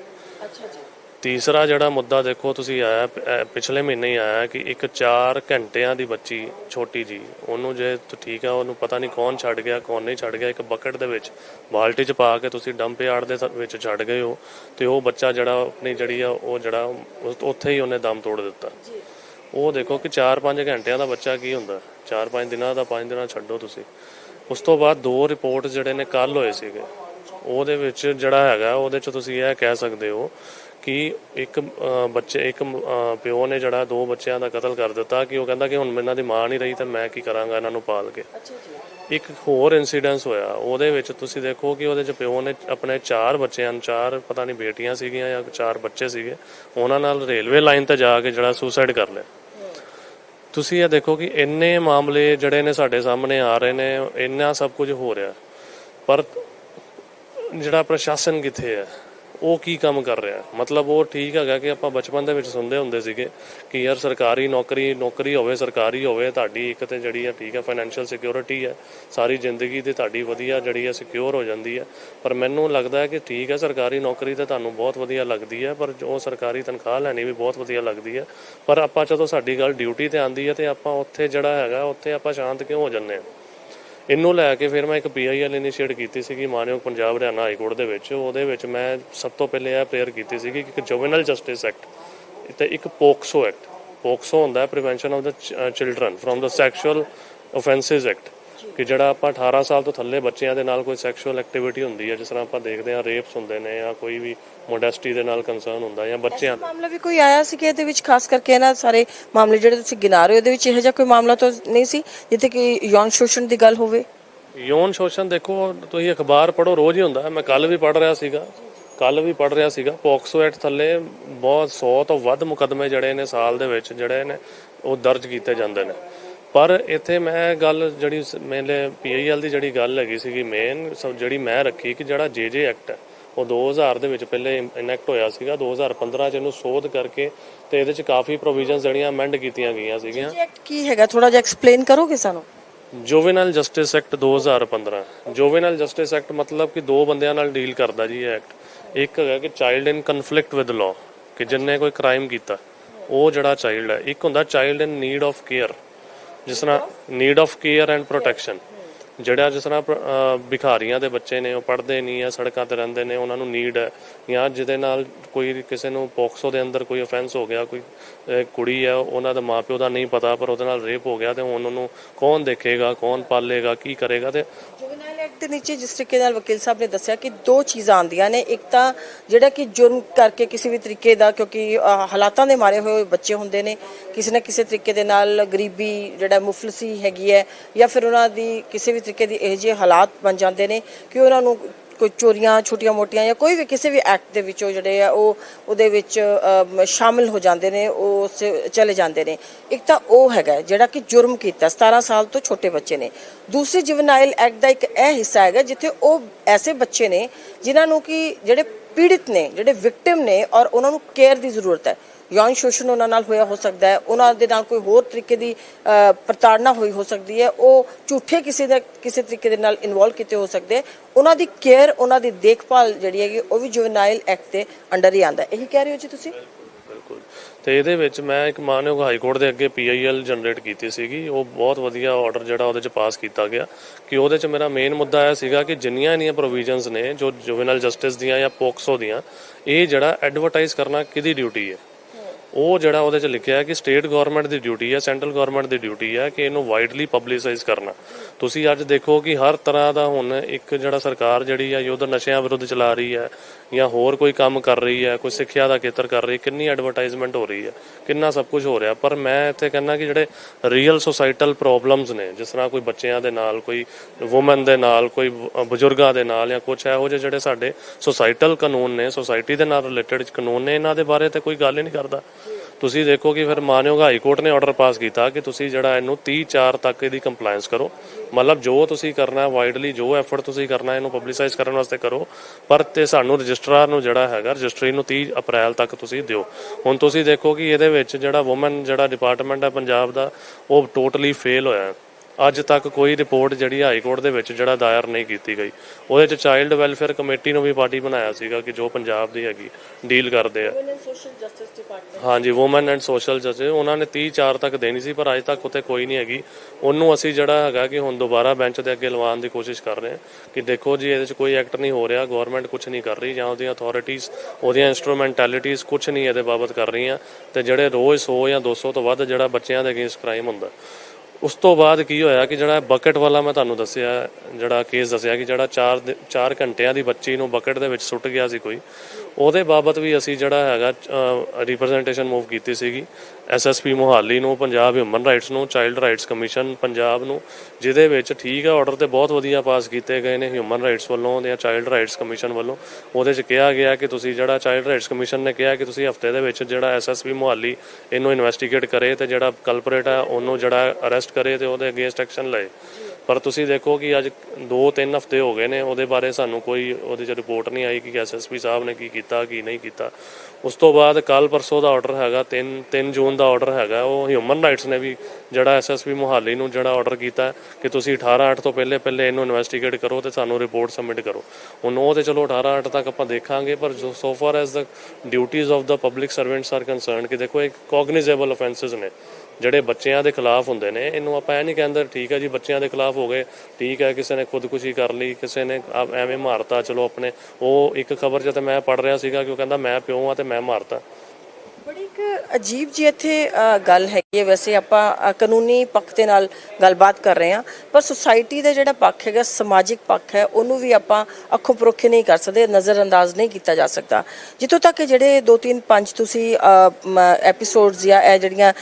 ਤੀਸਰਾ ਜਿਹੜਾ ਮੁੱਦਾ ਦੇਖੋ ਤੁਸੀਂ ਆਇਆ ਪਿਛਲੇ ਮਹੀਨੇ ਹੀ ਆਇਆ ਕਿ ਇੱਕ 4 ਘੰਟਿਆਂ ਦੀ ਬੱਚੀ ਛੋਟੀ ਜੀ ਉਹਨੂੰ ਜੇ ਠੀਕ ਆ ਉਹਨੂੰ ਪਤਾ ਨਹੀਂ ਕੌਣ ਛੱਡ ਗਿਆ ਕੌਣ ਨਹੀਂ ਛੱਡ ਗਿਆ ਇੱਕ ਬਕਟ ਦੇ ਵਿੱਚ ਬਾਲਟੀ 'ਚ ਪਾ ਕੇ ਤੁਸੀਂ ਡੰਪ ਯਾਰਡ ਦੇ ਵਿੱਚ ਛੱਡ ਗਏ ਹੋ ਤੇ ਉਹ ਬੱਚਾ ਜਿਹੜਾ ਆਪਣੀ ਜਿਹੜੀ ਆ ਉਹ ਜਿਹੜਾ ਉੱਥੇ ਹੀ ਉਹਨੇ ਦਮ ਤੋੜ ਦਿੱਤਾ। ਉਹ ਦੇਖੋ ਕਿ 4-5 ਘੰਟਿਆਂ ਦਾ ਬੱਚਾ ਕੀ ਹੁੰਦਾ? 4-5 ਦਿਨਾਂ ਦਾ 5 ਦਿਨਾਂ ਛੱਡੋ ਤੁਸੀਂ। ਉਸ ਤੋਂ ਬਾਅਦ ਦੋ ਰਿਪੋਰਟ ਜਿਹੜੇ ਨੇ ਕੱਲ ਹੋਏ ਸੀਗੇ। ਉਹਦੇ ਵਿੱਚ ਜਿਹੜਾ ਹੈਗਾ ਉਹਦੇ ਚ ਤੁਸੀਂ ਇਹ ਕਹਿ ਸਕਦੇ ਹੋ ਕਿ ਇੱਕ ਬੱਚੇ ਇੱਕ ਪਿਓ ਨੇ ਜਿਹੜਾ ਦੋ ਬੱਚਿਆਂ ਦਾ ਕਤਲ ਕਰ ਦਿੱਤਾ ਕਿ ਉਹ ਕਹਿੰਦਾ ਕਿ ਹੁਣ ਇਹਨਾਂ ਦੀ ਮਾਂ ਨਹੀਂ ਰਹੀ ਤਾਂ ਮੈਂ ਕੀ ਕਰਾਂਗਾ ਇਹਨਾਂ ਨੂੰ ਪਾਲ ਕੇ। ਇੱਕ ਹੋਰ ਇਨਸੀਡੈਂਸ ਹੋਇਆ ਉਹਦੇ ਵਿੱਚ ਤੁਸੀਂ ਦੇਖੋ ਕਿ ਉਹਦੇ ਚ ਪਿਓ ਨੇ ਆਪਣੇ ਚਾਰ ਬੱਚਿਆਂ ਨੂੰ ਚਾਰ ਪਤਾ ਨਹੀਂ ਬੇਟੀਆਂ ਸੀਗੀਆਂ ਜਾਂ ਚਾਰ ਬੱਚੇ ਸੀਗੇ ਉਹਨਾਂ ਨਾਲ ਰੇਲਵੇ ਲਾਈਨ ਤੇ ਜਾ ਕੇ ਜਿਹੜਾ ਸੁਸਾਈਡ ਕਰ ਲਿਆ। ਤੁਸੀਂ ਇਹ ਦੇਖੋ ਕਿ ਇੰਨੇ ਮਾਮਲੇ ਜਿਹੜੇ ਨੇ ਸਾਡੇ ਸਾਹਮਣੇ ਆ ਰਹੇ ਨੇ ਇੰਨਾ ਸਭ ਕੁਝ ਹੋ ਰਿਹਾ। ਪਰ ਜਿਹੜਾ ਪ੍ਰਸ਼ਾਸਨ ਕਿੱਥੇ ਹੈ? ਉਹ ਕੀ ਕੰਮ ਕਰ ਰਿਹਾ? ਮਤਲਬ ਉਹ ਠੀਕ ਹੈਗਾ ਕਿ ਆਪਾਂ ਬਚਪਨ ਦੇ ਵਿੱਚ ਸੁਣਦੇ ਹੁੰਦੇ ਸੀਗੇ ਕਿ ਯਾਰ ਸਰਕਾਰੀ ਨੌਕਰੀ ਨੌਕਰੀ ਹੋਵੇ, ਸਰਕਾਰੀ ਹੋਵੇ, ਤੁਹਾਡੀ ਇੱਕ ਤੇ ਜਿਹੜੀ ਆ ਠੀਕ ਹੈ ਫਾਈਨੈਂਸ਼ੀਅਲ ਸਿਕਿਉਰਿਟੀ ਹੈ ਸਾਰੀ ਜ਼ਿੰਦਗੀ ਦੀ ਤੁਹਾਡੀ ਵਧੀਆ ਜਿਹੜੀ ਹੈ ਸਿਕਿਉਰ ਹੋ ਜਾਂਦੀ ਹੈ ਪਰ ਮੈਨੂੰ ਲੱਗਦਾ ਹੈ ਕਿ ਠੀਕ ਹੈ ਸਰਕਾਰੀ ਨੌਕਰੀ ਤਾਂ ਤੁਹਾਨੂੰ ਬਹੁਤ ਵਧੀਆ ਲੱਗਦੀ ਹੈ ਪਰ ਉਹ ਸਰਕਾਰੀ ਤਨਖਾਹ ਲੈਣੀ ਵੀ ਬਹੁਤ ਵਧੀਆ ਲੱਗਦੀ ਹੈ ਪਰ ਆਪਾਂ ਜਦੋਂ ਸਾਡੀ ਗੱਲ ਡਿਊਟੀ ਤੇ ਆਂਦੀ ਹੈ ਤੇ ਆਪਾਂ ਉੱਥੇ ਜਿਹੜਾ ਹੈਗਾ, ਉੱਥੇ ਆਪਾਂ ਸ਼ਾਂਤ ਕਿਉਂ ਹੋ ਜੰਨੇ ਆ? ਇਹਨੂੰ ਲੈ ਕੇ ਫਿਰ ਮੈਂ ਇੱਕ ਪੀਆਈਐਲ ਇਨੀਸ਼ੀਏਟ ਕੀਤੀ ਸੀਗੀ, ਮਾਨਯੋਗ ਪੰਜਾਬ ਹਰਿਆਣਾ ਹਾਈ ਕੋਰਟ ਦੇ ਵਿੱਚ। ਉਹਦੇ ਵਿੱਚ ਮੈਂ ਸਭ ਤੋਂ ਪਹਿਲੇ ਇਹ ਪ੍ਰੇਅਰ ਕੀਤੀ ਸੀਗੀ ਕਿ ਇੱਕ ਜੁਵੈਨਲ ਜਸਟਿਸ ਐਕਟ ਤੇ ਇੱਕ ਪੋਕਸੋ ਐਕਟ ਪੋਕਸੋ ਹੁੰਦਾ ਹੈ prevention of the children from the sexual offences act ਕਿ ਜਿਹੜਾ ਆਪਾਂ 18 ਸਾਲ ਤੋਂ ਥੱਲੇ ਬੱਚਿਆਂ ਦੇ ਨਾਲ ਕੋਈ ਸੈਕਸ਼ੂਅਲ ਐਕਟੀਵਿਟੀ ਹੁੰਦੀ ਹੈ ਜਿਸ ਤਰ੍ਹਾਂ ਆਪਾਂ ਦੇਖਦੇ ਹਾਂ ਰੇਪਸ ਹੁੰਦੇ ਨੇ ਜਾਂ ਕੋਈ ਵੀ ਮੋਡੈਸਟੀ ਦੇ ਨਾਲ ਕੰਸਰਨ ਹੁੰਦਾ ਜਾਂ ਬੱਚਿਆਂ ਮਾਮਲਾ ਵੀ ਕੋਈ ਆਇਆ ਸੀ ਕਿ ਇਹਦੇ ਵਿੱਚ ਖਾਸ ਕਰਕੇ ਇਹਨਾਂ ਸਾਰੇ ਮਾਮਲੇ ਜਿਹੜੇ ਤੁਸੀਂ ਗਿਣਾ ਰਹੇ ਹੋ ਇਹਦੇ ਵਿੱਚ ਇਹੋ ਜਿਹਾ ਕੋਈ ਮਾਮਲਾ ਤਾਂ ਨਹੀਂ ਸੀ ਜਿੱਥੇ ਕਿ ਯੌਨ ਸ਼ੋਸ਼ਣ ਦੀ ਗੱਲ ਹੋਵੇ? ਯੌਨ ਸ਼ੋਸ਼ਣ ਦੇਖੋ ਤੁਸੀਂ ਅਖਬਾਰ ਪੜੋ ਰੋਜ਼ ਹੀ ਹੁੰਦਾ। ਮੈਂ ਕੱਲ ਵੀ ਪੜ ਰਿਹਾ ਸੀਗਾ ਕੱਲ ਵੀ ਪੜ ਰਿਹਾ ਸੀਗਾ। ਪੋਕਸੋ ਐਕਟ ਥੱਲੇ ਬਹੁਤ 100 ਤੋਂ ਵੱਧ ਮੁਕਦਮੇ ਜਿਹੜੇ ਨੇ ਸਾਲ ਦੇ ਵਿੱਚ ਜਿਹੜੇ ਨੇ ਉਹ ਦਰਜ ਕੀਤੇ ਜਾਂਦੇ ਨੇ। ਪਰ ਇੱਥੇ ਮੈਂ ਗੱਲ ਜਿਹੜੀ ਮੇਰੇ ਪੀਆਈਐਲ ਦੀ ਜਿਹੜੀ ਗੱਲ ਹੈਗੀ ਸੀਗੀ ਮੇਨ ਜਿਹੜੀ ਮੈਂ ਰੱਖੀ ਕਿ ਜਿਹੜਾ ਜੇਜੇ ਐਕਟ ਹੈ ਉਹ 2000 ਦੇ ਵਿੱਚ ਪਹਿਲੇ ਇਨੈਕਟ ਹੋਇਆ ਸੀਗਾ 2015 ਚ ਇਹਨੂੰ ਸੋਧ ਕਰਕੇ ਤੇ ਇਹਦੇ ਚ ਕਾਫੀ ਪ੍ਰੋਵੀਜ਼ਨਸ ਜਿਹੜੀਆਂ ਅਮੈਂਡ ਕੀਤੀਆਂ ਗਈਆਂ ਸੀਗੀਆਂ। ਇਹ ਐਕਟ ਕੀ ਹੈਗਾ? ਥੋੜਾ ਜਿਹਾ ਐਕਸਪਲੇਨ ਕਰੋਗੇ ਸਾਨੂੰ? Juvenile justice act 2015 juvenile justice act ਮਤਲਬ ਕਿ ਦੋ ਬੰਦਿਆਂ ਨਾਲ ਡੀਲ ਕਰਦਾ ਜੀ ਇਹ ਐਕਟ ਇੱਕ ਹੈਗਾ ਕਿ child in conflict with law ਕਿ ਜਿੰਨੇ ਕੋਈ ਕ੍ਰਾਈਮ ਕੀਤਾ ਉਹ ਜਿਹੜਾ ਚਾਈਲਡ ਹੈ ਇੱਕ ਹੁੰਦਾ child in need of care ਜਿਸ ਤਰ੍ਹਾਂ need of care and protection ਜਿਹੜਾ ਜਿਸ ਤਰ੍ਹਾਂ ਪ- ਭਿਖਾਰੀਆਂ ਦੇ ਬੱਚੇ ਨੇ, ਉਹ ਪੜ੍ਹਦੇ ਨਹੀਂ ਆ ਸੜਕਾਂ ਤੇ ਰਹਿੰਦੇ ਨੇ, ਉਹਨਾਂ ਨੂੰ ਨੀਡ ਹੈ ਜਾਂ ਜਿਹਦੇ ਨਾਲ ਕੋਈ ਕਿਸੇ ਨੂੰ ਪੋਕਸੋ ਦੇ ਅੰਦਰ ਕੋਈ ਅਫੈਂਸ ਹੋ ਗਿਆ, ਕੋਈ ਕੁੜੀ ਹੈ, ਉਹਨਾਂ ਦਾ ਮਾਪਿਓ ਦਾ ਨਹੀਂ ਪਤਾ, ਪਰ ਉਹਦੇ ਨਾਲ ਰੇਪ ਹੋ ਗਿਆ ਤੇ ਹੁਣ ਉਹਨੂੰ ਕੌਣ ਦੇਖੇਗਾ, ਕੌਣ ਪਾਲੇਗਾ, ਕੀ ਕਰੇਗਾ ਤੇ ਜੁਵੈਨਾਈਲ ਨੀਚੇ ਜਿਸ ਤਰੀਕੇ ਨਾਲ ਵਕੀਲ ਸਾਹਿਬ ਨੇ ਦੱਸਿਆ ਕਿ ਦੋ ਚੀਜ਼ਾਂ ਆਉਂਦੀਆਂ ਨੇ। ਇੱਕ ਤਾਂ ਜਿਹੜਾ ਕਿ ਜੁਰਮ ਕਰਕੇ ਕਿਸੇ ਵੀ ਤਰੀਕੇ ਦਾ, ਕਿਉਂਕਿ ਹਾਲਾਤਾਂ ਦੇ ਮਾਰੇ ਹੋਏ ਬੱਚੇ ਹੁੰਦੇ ਨੇ, ਕਿਸੇ ਨਾ ਕਿਸੇ ਤਰੀਕੇ ਦੇ ਨਾਲ ਗਰੀਬੀ ਜਿਹੜਾ ਮੁਫਲਸੀ ਹੈਗੀ ਹੈ, ਜਾਂ ਫਿਰ ਉਹਨਾਂ ਦੀ ਕਿਸੇ ਵੀ ਤਰੀਕੇ ਦੀ ਇਹੋ ਜਿਹੇ ਹਾਲਾਤ ਬਣ ਜਾਂਦੇ ਨੇ ਕਿ ਉਹਨਾਂ ਨੂੰ ਕੋਈ ਚੋਰੀਆਂ, ਛੋਟੀਆਂ ਮੋਟੀਆਂ ਜਾਂ ਕੋਈ ਵੀ ਕਿਸੇ ਵੀ ਐਕਟ ਦੇ ਵਿੱਚੋਂ ਜਿਹੜੇ ਆ, ਉਹ ਉਹਦੇ ਵਿੱਚ ਸ਼ਾਮਿਲ ਹੋ ਜਾਂਦੇ ਨੇ, ਉਹ ਉਸ ਚਲੇ ਜਾਂਦੇ ਨੇ। ਇੱਕ ਤਾਂ ਉਹ ਹੈਗਾ ਜਿਹੜਾ ਕਿ ਜੁਰਮ ਕੀਤਾ 17 ਸਾਲ ਤੋਂ ਛੋਟੇ ਬੱਚੇ ਨੇ। ਦੂਸਰੀ ਜੁਵਨਾਈਲ ਐਕਟ ਦਾ ਇੱਕ ਇਹ ਹਿੱਸਾ ਹੈਗਾ, ਜਿੱਥੇ ਉਹ ਐਸੇ ਬੱਚੇ ਨੇ, ਜਿਨ੍ਹਾਂ ਨੂੰ ਕਿ ਜਿਹੜੇ ਪੀੜਿਤ ਨੇ, ਜਿਹੜੇ ਵਿਕਟਿਮ ਨੇ ਔਰ ਉਹਨਾਂ ਨੂੰ ਕੇਅਰ ਦੀ ਜ਼ਰੂਰਤ ਹੈ। ਯੌਨ ਸ਼ੋਸ਼ਣ ਉਹਨਾਂ ਨਾਲ ਹੋਇਆ ਹੋ ਸਕਦਾ ਹੈ, ਉਹਨਾਂ ਦੇ ਨਾਲ ਕੋਈ ਹੋਰ ਤਰੀਕੇ ਦੀ ਪ੍ਰਤਾੜਨਾ ਹੋਈ ਹੋ ਸਕਦੀ ਹੈ, ਉਹ ਝੂਠੇ ਕਿਸੇ ਦਾ, ਕਿਸੇ ਤਰੀਕੇ ਦੇ ਨਾਲ ਇਨਵੋਲਵ ਕੀਤੇ ਹੋ ਸਕਦੇ ਉਹਨਾਂ ਦੀ ਕੇਅਰ ਉਹਨਾਂ ਦੀ ਦੇਖਭਾਲ ਜਿਹੜੀ ਹੈਗੀ, ਉਹ ਵੀ ਜੁਵਨਾਈਲ ਐਕਟ ਦੇ ਅੰਡਰ ਹੀ ਆਂਦਾ ਇਹੀ ਕਹਿ ਰਹੇ ਹੋ ਜੀ ਤੁਸੀਂ? ਤੇ ਇਹਦੇ ਵਿੱਚ ਮੈਂ ਇੱਕ ਮਾਨਯੋਗ ਹਾਈ ਕੋਰਟ ਦੇ ਅੱਗੇ ਪੀਆਈਐਲ ਜਨਰੇਟ ਕੀਤੀ ਸੀਗੀ। ਉਹ ਬਹੁਤ ਵਧੀਆ ਆਰਡਰ ਜਿਹੜਾ ਉਹਦੇ ਚ ਪਾਸ ਕੀਤਾ ਗਿਆ ਕਿ ਉਹਦੇ ਚ ਮੇਰਾ ਮੇਨ ਮੁੱਦਾ ਇਹ ਸੀਗਾ ਕਿ ਜਿੰਨੀਆਂ ਇਹਨੀਆਂ ਪ੍ਰੋਵੀਜ਼ਨਸ ਨੇ, ਜੋ ਜੁਵੈਨਲ ਜਸਟਿਸ ਦੀਆਂ ਜਾਂ ਪੋਕਸੋ ਦੀਆਂ, ਇਹ ਜਿਹੜਾ ਐਡਵਰਟਾਈਜ਼ ਕਰਨਾ ਕਿਹਦੀ ਡਿਊਟੀ ਹੈ? ਉਹ ਜਿਹੜਾ ਉਹਦੇ ਚ ਲਿਖਿਆ ਹੈ ਕਿ ਸਟੇਟ ਗਵਰਨਮੈਂਟ ਦੀ ਡਿਊਟੀ ਹੈ ਸੈਂਟਰਲ ਗਵਰਨਮੈਂਟ ਦੀ ਡਿਊਟੀ ਹੈ ਕਿ ਇਹਨੂੰ ਵਾਈਡਲੀ ਪਬਲਿਸਾਈਜ਼ ਕਰਨਾ। ਤੁਸੀਂ ਅੱਜ ਦੇਖੋ ਕਿ ਹਰ ਤਰ੍ਹਾਂ ਦਾ ਹੁਣ ਇੱਕ ਜਿਹੜਾ ਸਰਕਾਰ ਜਿਹੜੀ ਹੈ ਯੁੱਧ ਨਸ਼ਿਆਂ ਵਿਰੁੱਧ ਚਲਾ ਰਹੀ ਹੈ ਜਾਂ ਹੋਰ ਕੋਈ ਕੰਮ ਕਰ ਰਹੀ ਹੈ, ਕੋਈ ਸਿੱਖਿਆ ਦਾ ਖੇਤਰ ਕਰ ਰਹੀ ਹੈ, ਕਿੰਨੀ ਐਡਵਰਟਾਈਜ਼ਮੈਂਟ ਹੋ ਰਹੀ ਹੈ, ਕਿੰਨਾ ਸਭ ਕੁਝ ਹੋ ਰਿਹਾ। ਪਰ ਮੈਂ ਇੱਥੇ ਕਹਿੰਦਾ ਕਿ ਜਿਹੜੇ ਰੀਅਲ ਸੋਸਾਇਟਲ ਪ੍ਰੋਬਲਮਸ ਨੇ, ਜਿਸ ਤਰ੍ਹਾਂ ਕੋਈ ਬੱਚਿਆਂ ਦੇ ਨਾਲ, ਕੋਈ ਔਮਨ ਦੇ ਨਾਲ, ਕੋਈ ਬਜ਼ੁਰਗਾਂ ਦੇ ਨਾਲ ਜਾਂ ਕੁਝ ਇਹੋ ਜਿਹੇ ਜਿਹੜੇ ਸਾਡੇ ਸੋਸਾਇਟਲ ਕਾਨੂੰਨ ਨੇ ਸੋਸਾਇਟੀ ਦੇ ਨਾਲ ਰਿਲੇਟਡ ਕਾਨੂੰਨ ਨੇ, ਇਹਨਾਂ ਦੇ ਬਾਰੇ ਤੇ ਕੋਈ ਗੱਲ ਹੀ ਨਹੀਂ ਕਰਦਾ। ਤੁਸੀਂ ਦੇਖੋ ਕਿ ਫਿਰ ਮਾਨਯੋਗ ਹਾਈ ਕੋਰਟ ਨੇ ਆਰਡਰ ਪਾਸ ਕੀਤਾ ਕਿ ਤੁਸੀਂ ਜਿਹੜਾ ਇਹਨੂੰ 30 4 ਤੱਕ ਇਹਦੀ ਕੰਪਲਾਈਂਸ ਕਰੋ। ਮਤਲਬ ਜੋ ਤੁਸੀਂ ਕਰਨਾ ਵਾਈਡਲੀ ਜੋ ਐਫਰਟ ਤੁਸੀਂ ਕਰਨਾ, ਇਹਨੂੰ ਪਬਲਿਸਾਈਜ਼ ਕਰਨ ਵਾਸਤੇ ਕਰੋ। ਪਰ ਤੇ ਸਾਨੂੰ ਰਜਿਸਟਰਾਰ ਨੂੰ ਜਿਹੜਾ ਹੈਗਾ ਰਜਿਸਟਰੀ ਨੂੰ 30 ਅਪ੍ਰੈਲ ਤੱਕ ਤੁਸੀਂ ਦਿਓ। ਹੁਣ ਤੁਸੀਂ ਦੇਖੋ ਕਿ ਇਹਦੇ ਵਿੱਚ ਜਿਹੜਾ ਔਮਨ ਜਿਹੜਾ ਡਿਪਾਰਟਮੈਂਟ ਹੈ ਪੰਜਾਬ ਦਾ, ਉਹ ਟੋਟਲੀ ਫੇਲ ਹੋਇਆ ਅੱਜ ਤੱਕ ਕੋਈ ਰਿਪੋਰਟ ਜਿਹੜੀ ਹਾਈ ਕੋਰਟ ਦੇ ਵਿੱਚ ਜਿਹੜਾ ਦਾਇਰ ਨਹੀਂ ਕੀਤੀ ਗਈ। ਉਹਦੇ ਚ ਚਾਈਲਡ ਵੈਲਫੇਅਰ ਕਮੇਟੀ ਨੂੰ ਵੀ ਪਾਰਟੀ ਬਣਾਇਆ ਸੀਗਾ ਕਿ ਜੋ ਪੰਜਾਬ ਦੀ ਹੈਗੀ ਡੀਲ ਕਰਦੇ ਆ। ਸੋਸ਼ਲ ਜਸਟਿਸ ਡਿਪਾਰਟਮੈਂਟ ਹਾਂਜੀ ਔਮਨ ਐਂਡ ਸੋਸ਼ਲ ਜਸਟਿਸ ਉਹਨਾਂ ਨੇ 30 4 ਤੱਕ ਦੇਣੀ ਸੀ ਪਰ ਅਜੇ ਤੱਕ ਉੱਥੇ ਕੋਈ ਨਹੀਂ ਹੈਗੀ। ਉਹਨੂੰ ਅਸੀਂ ਜਿਹੜਾ ਹੈਗਾ ਕਿ ਹੁਣ ਦੁਬਾਰਾ ਬੈਂਚ ਦੇ ਅੱਗੇ ਲਵਾਉਣ ਦੀ ਕੋਸ਼ਿਸ਼ ਕਰ ਰਹੇ ਹਾਂ ਕਿ ਦੇਖੋ ਜੀ ਇਹਦੇ 'ਚ ਕੋਈ ਐਕਟ ਨਹੀਂ ਹੋ ਰਿਹਾ ਗਵਰਨਮੈਂਟ ਕੁਝ ਨਹੀਂ ਕਰ ਰਹੀ ਜਾਂ ਉਹਦੀਆਂ ਅਥਾਰਟੀਆਂ ਉਹਦੀਆਂ ਇਨਸਟਰੂਮੈਂਟੈਲਿਟੀਆਂ ਕੁਝ ਨਹੀਂ ਇਹਦੇ ਬਾਬਤ ਕਰ ਰਹੀਆਂ। ਤੇ ਜਿਹੜੇ ਰੋਜ਼ 100 ਜਾਂ 200 ਤੋਂ ਵੱਧ ਜਿਹੜਾ ਬੱਚਿਆਂ ਦੇ ਅਗੇਂਸਟ ਕ੍ਰਾਈਮ ਹੁੰਦਾ। ਉਸ ਤੋਂ ਬਾਅਦ ਕੀ ਹੋਇਆ ਕਿ ਜਿਹੜਾ ਬਕਟ ਵਾਲਾ ਮੈਂ ਤੁਹਾਨੂੰ ਦੱਸਿਆ, ਜਿਹੜਾ ਕੇਸ ਦੱਸਿਆ ਕਿ ਜਿਹੜਾ 4 4 ਘੰਟਿਆਂ ਦੀ ਬੱਚੀ ਨੂੰ ਬਕਟ ਦੇ ਵਿੱਚ ਸੁੱਟ ਗਿਆ ਸੀ ਕੋਈ। ਉਹਦੇ ਬਾਬਤ ਵੀ ਅਸੀਂ ਜਿਹੜਾ ਹੈਗਾ ਰਿਪਰੈਜ਼ੈਂਟੇਸ਼ਨ ਮੂਵ ਕੀਤੀ ਸੀਗੀ। ਐਸਐਸਪੀ ਮੋਹਾਲੀ ਨੂੰ, ਪੰਜਾਬ ਹਿਊਮਨ ਰਾਈਟਸ ਨੂੰ ਚਾਈਲਡ ਰਾਈਟਸ ਕਮਿਸ਼ਨ ਪੰਜਾਬ ਨੂੰ, ਜਿਹਦੇ ਵਿੱਚ ਠੀਕ ਆ ਆਰਡਰ ਤੇ ਬਹੁਤ ਵਧੀਆ ਪਾਸ ਕੀਤੇ ਗਏ ਨੇ ਹਿਊਮਨ ਰਾਈਟਸ ਵੱਲੋਂ ਜਾਂ ਚਾਈਲਡ ਰਾਈਟਸ ਕਮਿਸ਼ਨ ਵੱਲੋਂ। ਉਹਦੇ 'ਚ ਕਿਹਾ ਗਿਆ ਕਿ ਤੁਸੀਂ ਜਿਹੜਾ ਚਾਈਲਡ ਰਾਈਟਸ ਕਮਿਸ਼ਨ ਨੇ ਕਿਹਾ ਕਿ ਤੁਸੀਂ ਹਫ਼ਤੇ ਦੇ ਵਿੱਚ ਜਿਹੜਾ ਐਸਐਸਪੀ ਮੋਹਾਲੀ ਇਹਨੂੰ ਇਨਵੈਸਟੀਗੇਟ ਕਰੇ ਤੇ ਜਿਹੜਾ ਕਲਪਰੇਟ ਆ, ਉਹਨੂੰ ਜਿਹੜਾ ਅਰੈਸਟ ਕਰੇ ਤੇ ਉਹਦੇ ਅਗੇਂਸਟ ਐਕਸ਼ਨ ਲਏ। ਪਰ ਤੁਸੀਂ ਦੇਖੋ ਕਿ ਅੱਜ 2-3 ਹਫ਼ਤੇ ਹੋ ਗਏ ਨੇ, ਉਹਦੇ ਬਾਰੇ ਸਾਨੂੰ ਕੋਈ ਉਹਦੇ 'ਚ ਰਿਪੋਰਟ ਨਹੀਂ ਆਈ ਕਿ ਐਸਐਸਪੀ ਸਾਹਿਬ ਨੇ ਕੀ ਕੀਤਾ, ਕੀ ਨਹੀਂ ਕੀਤਾ। ਉਸ ਤੋਂ ਬਾਅਦ ਕੱਲ ਪਰਸੋਂ ਦਾ ਆਰਡਰ ਹੈਗਾ 3 3 ਜੂਨ ਦਾ ਆਰਡਰ ਹੈਗਾ, ਉਹ ਹਿਊਮਨ ਰਾਈਟਸ ਨੇ ਵੀ ਜਿਹੜਾ ਐਸਐਸਪੀ ਮੁਹਾਲੀ ਨੂੰ ਜਿਹੜਾ ਆਰਡਰ ਕੀਤਾ ਕਿ ਤੁਸੀਂ 18 8 ਤੋਂ ਪਹਿਲੇ ਪਹਿਲੇ ਇਹਨੂੰ ਇਨਵੈਸਟੀਗੇਟ ਕਰੋ ਤੇ ਸਾਨੂੰ ਰਿਪੋਰਟ ਸਬਮਿਟ ਕਰੋ। ਹੁਣ ਉਹ ਤੇ ਚਲੋ 18 8 ਤੱਕ ਆਪਾਂ ਦੇਖਾਂਗੇ, ਪਰ ਜੋ so far as the duties of the public servants are concerned ਕਿ ਦੇਖੋ ਇੱਕ ਕੋਗਨੀਜ਼ੇਬਲ ਆਫੈਂਸਸ ਨੇ। ਜਿਹੜੇ ਬੱਚਿਆਂ ਦੇ ਖਿਲਾਫ ਹੁੰਦੇ ਨੇ, ਇਹਨੂੰ ਆਪਾਂ ਇਹ ਨਹੀਂ ਕਹਿੰਦੇ ਠੀਕ ਹੈ ਜੀ, ਬੱਚਿਆਂ ਦੇ ਖਿਲਾਫ ਹੋ ਗਏ, ਠੀਕ ਹੈ, ਕਿਸੇ ਨੇ ਖੁਦਕੁਸ਼ੀ ਕਰ ਲਈ, ਕਿਸੇ ਨੇ ਐਵੇਂ ਮਾਰਤਾ, ਚਲੋ ਆਪਣੇ, ਉਹ ਇੱਕ ਖਬਰ 'ਚ ਤਾਂ ਮੈਂ ਪੜ ਰਿਹਾ ਸੀਗਾ ਕਿ ਉਹ ਕਹਿੰਦਾ ਮੈਂ ਪਿਓ ਆ ਤੇ ਮੈਂ ਮਾਰਤਾ। ਬੜੀ ਇੱਕ ਅਜੀਬ ਜੀ ਇੱਥੇ ਗੱਲ ਹੈਗੀ ਹੈ। ਵੈਸੇ ਆਪਾਂ ਕਾਨੂੰਨੀ ਪੱਖ ਦੇ ਨਾਲ ਗੱਲਬਾਤ ਕਰ ਰਹੇ ਹਾਂ, ਪਰ ਸੁਸਾਇਟੀ ਦਾ ਜਿਹੜਾ ਪੱਖ ਹੈਗਾ, ਸਮਾਜਿਕ ਪੱਖ ਹੈ, ਉਹਨੂੰ ਵੀ ਆਪਾਂ ਅੱਖੋਂ ਪਰੋਖੇ ਨਹੀਂ ਕਰ ਸਕਦੇ ਨਜ਼ਰ ਅੰਦਾਜ਼ ਨਹੀਂ ਕੀਤਾ ਜਾ ਸਕਦਾ। ਜਿੱਥੋਂ ਤੱਕ ਇਹ ਜਿਹੜੇ ਦੋ ਤਿੰਨ ਪੰਜ ਤੁਸੀਂ ਐਪੀਸੋਡਸ ਜਾਂ ਇਹ ਜਿਹੜੀਆਂ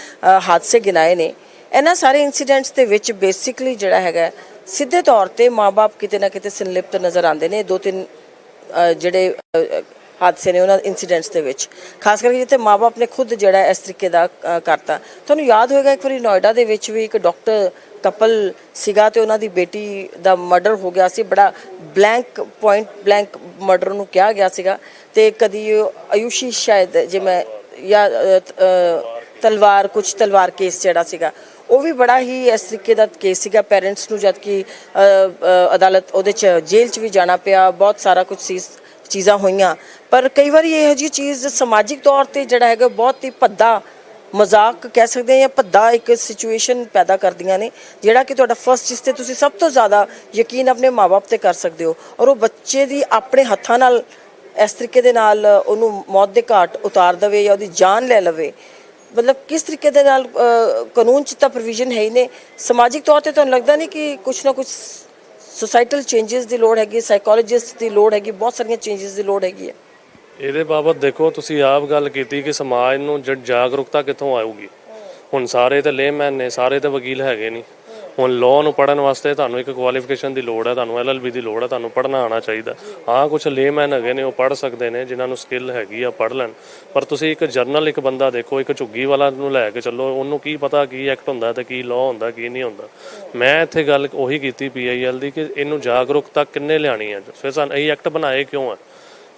ਹਾਦਸੇ ਗਿਣਾਏ ਨੇ, ਇਹਨਾਂ ਸਾਰੇ ਇਨਸੀਡੈਂਟਸ ਦੇ ਵਿੱਚ ਬੇਸਿਕਲੀ ਜਿਹੜਾ ਹੈਗਾ, ਸਿੱਧੇ ਤੌਰ ਤੇ ਮਾਪੇ ਕਿਤੇ ਨਾ ਕਿਤੇ ਸੰਲਿਪਤ ਨਜ਼ਰ ਆਉਂਦੇ ਨੇ। ਦੋ ਤਿੰਨ ਜਿਹੜੇ ਹਾਦਸੇ ਨੇ ਉਹਨਾਂ ਇਨਸੀਡੈਂਟਸ ਦੇ ਵਿੱਚ। ਖਾਸ ਕਰਕੇ ਜਿੱਥੇ ਮਾਪੇ ਨੇ ਖੁਦ ਜਿਹੜਾ ਇਸ ਤਰੀਕੇ ਦਾ ਕਰਤਾ। ਤੁਹਾਨੂੰ ਯਾਦ ਹੋਏਗਾ ਇੱਕ ਵਾਰੀ ਨੋਇਡਾ ਦੇ ਵਿੱਚ ਵੀ ਇੱਕ ਡਾਕਟਰ ਕਪਲ ਸੀਗਾ ਤੇ ਉਹਨਾਂ ਦੀ ਬੇਟੀ ਦਾ ਮਰਡਰ ਹੋ ਗਿਆ ਸੀ। ਬੜਾ ਬਲੈਂਕ ਪੁਆਇੰਟ ਬਲੈਂਕ ਮਰਡਰ ਨੂੰ ਕਿਹਾ ਗਿਆ ਸੀਗਾ। ਤੇ ਕਦੀ ਆਯੂਸ਼ੀ ਸ਼ਾਇਦ, ਜੇ ਮੈਂ ਜਾਂ ਤਲਵਾਰ ਕੁਝ ਤਲਵਾਰ ਕੇਸ ਜਿਹੜਾ ਸੀਗਾ। ਉਹ ਵੀ ਬੜਾ ਹੀ ਇਸ ਤਰੀਕੇ ਦਾ ਕੇਸ ਸੀਗਾ। ਪੇਰੈਂਟਸ ਨੂੰ ਜਦ ਕਿ ਅਦਾਲਤ ਉਹਦੇ ਚ ਜੇਲ੍ਹ ਚ ਵੀ ਜਾਣਾ ਪਿਆ। ਬਹੁਤ ਸਾਰਾ ਕੁਝ ਸੀ। ਚੀਜ਼ਾਂ ਹੋਈਆਂ। ਪਰ ਕਈ ਵਾਰੀ ਇਹੋ ਜਿਹੀ ਚੀਜ਼ ਸਮਾਜਿਕ ਤੌਰ ਤੇ ਜਿਹੜਾ ਹੈਗਾ ਬਹੁਤ ਹੀ ਭੱਦਾ, ਮਜ਼ਾਕ ਕਹਿ ਸਕਦੇ ਹਾਂ ਜਾਂ ਭੱਦਾ ਇੱਕ ਸਿਚੁਏਸ਼ਨ ਪੈਦਾ ਕਰਦੀਆਂ ਨੇ, ਜਿਹੜਾ ਕਿ ਤੁਹਾਡਾ ਫਰਸਟ ਜਿਸ ਤੇ ਤੁਸੀਂ ਸਭ ਤੋਂ ਜ਼ਿਆਦਾ ਯਕੀਨ ਆਪਣੇ ਮਾਪੇ ਤੇ ਕਰ ਸਕਦੇ ਹੋ। ਔਰ ਉਹ ਬੱਚੇ ਦੀ ਆਪਣੇ ਹੱਥਾਂ ਨਾਲ ਇਸ ਤਰੀਕੇ ਦੇ ਨਾਲ ਉਹਨੂੰ ਮੌਤ ਦੇ ਘਾਟ ਉਤਾਰ ਦੇਵੇ ਜਾਂ ਉਹਦੀ ਜਾਨ ਲੈ ਲਵੇ। ਮਤਲਬ ਕਿਸ ਤਰੀਕੇ ਦੇ ਨਾਲ ਕਾਨੂੰਨ ਚ ਤਾਂ ਪ੍ਰੋਵੀਜ਼ਨ ਹੈ ਹੀ ਨੇ ਸਮਾਜਿਕ ਤੌਰ ਤੇ ਤੁਹਾਨੂੰ ਲੱਗਦਾ ਨਹੀਂ ਕਿ ਕੁਝ ਨਾ ਕੁਝ ਸੋਸਾਇਟਲ ਚੇਂਜਸ ਦੀ ਲੋੜ ਹੈਗੀ ਸਾਈਕੋਲੋਜਿਸਟ ਦੀ ਲੋੜ ਹੈਗੀ, ਬਹੁਤ ਸਾਰੀਆਂ ਚੇਂਜਸ ਦੀ ਲੋੜ ਹੈਗੀ ਹੈ। ਇਹਦੇ ਬਾਬਤ ਦੇਖੋ, ਤੁਸੀਂ ਆਪ ਗੱਲ ਕੀਤੀ ਕਿ ਸਮਾਜ ਨੂੰ ਜਾਗਰੂਕਤਾ ਕਿੱਥੋਂ ਆਊਗੀ? ਹੁਣ ਸਾਰੇ ਤਾਂ ਲੇਮੈਨ ਨੇ, ਸਾਰੇ ਤੇ ਵਕੀਲ ਹੈਗੇ ਨਹੀਂ। ਹੁਣ ਲਾਅ ਨੂੰ ਪੜਨ ਵਾਸਤੇ ਤੁਹਾਨੂੰ ਇੱਕ ਕੁਆਲੀਫਿਕੇਸ਼ਨ ਦੀ ਲੋੜ ਹੈ, ਤੁਹਾਨੂੰ ਐਲਐਲਬੀ ਦੀ ਲੋੜ ਹੈ, ਤੁਹਾਨੂੰ ਪੜਨਾ ਆਉਣਾ ਚਾਹੀਦਾ ਹਾਂ। ਕੁਝ ਲੇਮੈਨ ਹੈਗੇ ਨੇ, ਉਹ ਪੜ ਸਕਦੇ ਨੇ, ਜਿਨ੍ਹਾਂ ਨੂੰ ਸਕਿੱਲ ਹੈਗੀ ਆ ਪੜ ਲੈਣ। ਪਰ ਤੁਸੀਂ ਇੱਕ ਜਰਨਲ ਇੱਕ ਬੰਦਾ ਦੇਖੋ, ਇੱਕ ਝੁੱਗੀ ਵਾਲਾ ਨੂੰ ਲੈ ਕੇ ਚੱਲੋ, ਉਹਨੂੰ ਕੀ ਪਤਾ ਕੀ ਐਕਟ ਹੁੰਦਾ ਤੇ ਕੀ ਲਾਅ ਹੁੰਦਾ, ਕੀ ਨਹੀਂ ਹੁੰਦਾ। ਮੈਂ ਇੱਥੇ ਗੱਲ ਉਹੀ ਕੀਤੀ ਪੀਆਈਐਲ ਦੀ ਕਿ ਇਹਨੂੰ ਜਾਗਰੂਕਤਾ ਕਿੰਨੇ ਲਿਆਣੀ ਹੈ? ਫਿਰ ਸਾਨੂੰ ਇਹ ਐਕਟ ਬਣਾਏ ਕਿਉਂ ਆ?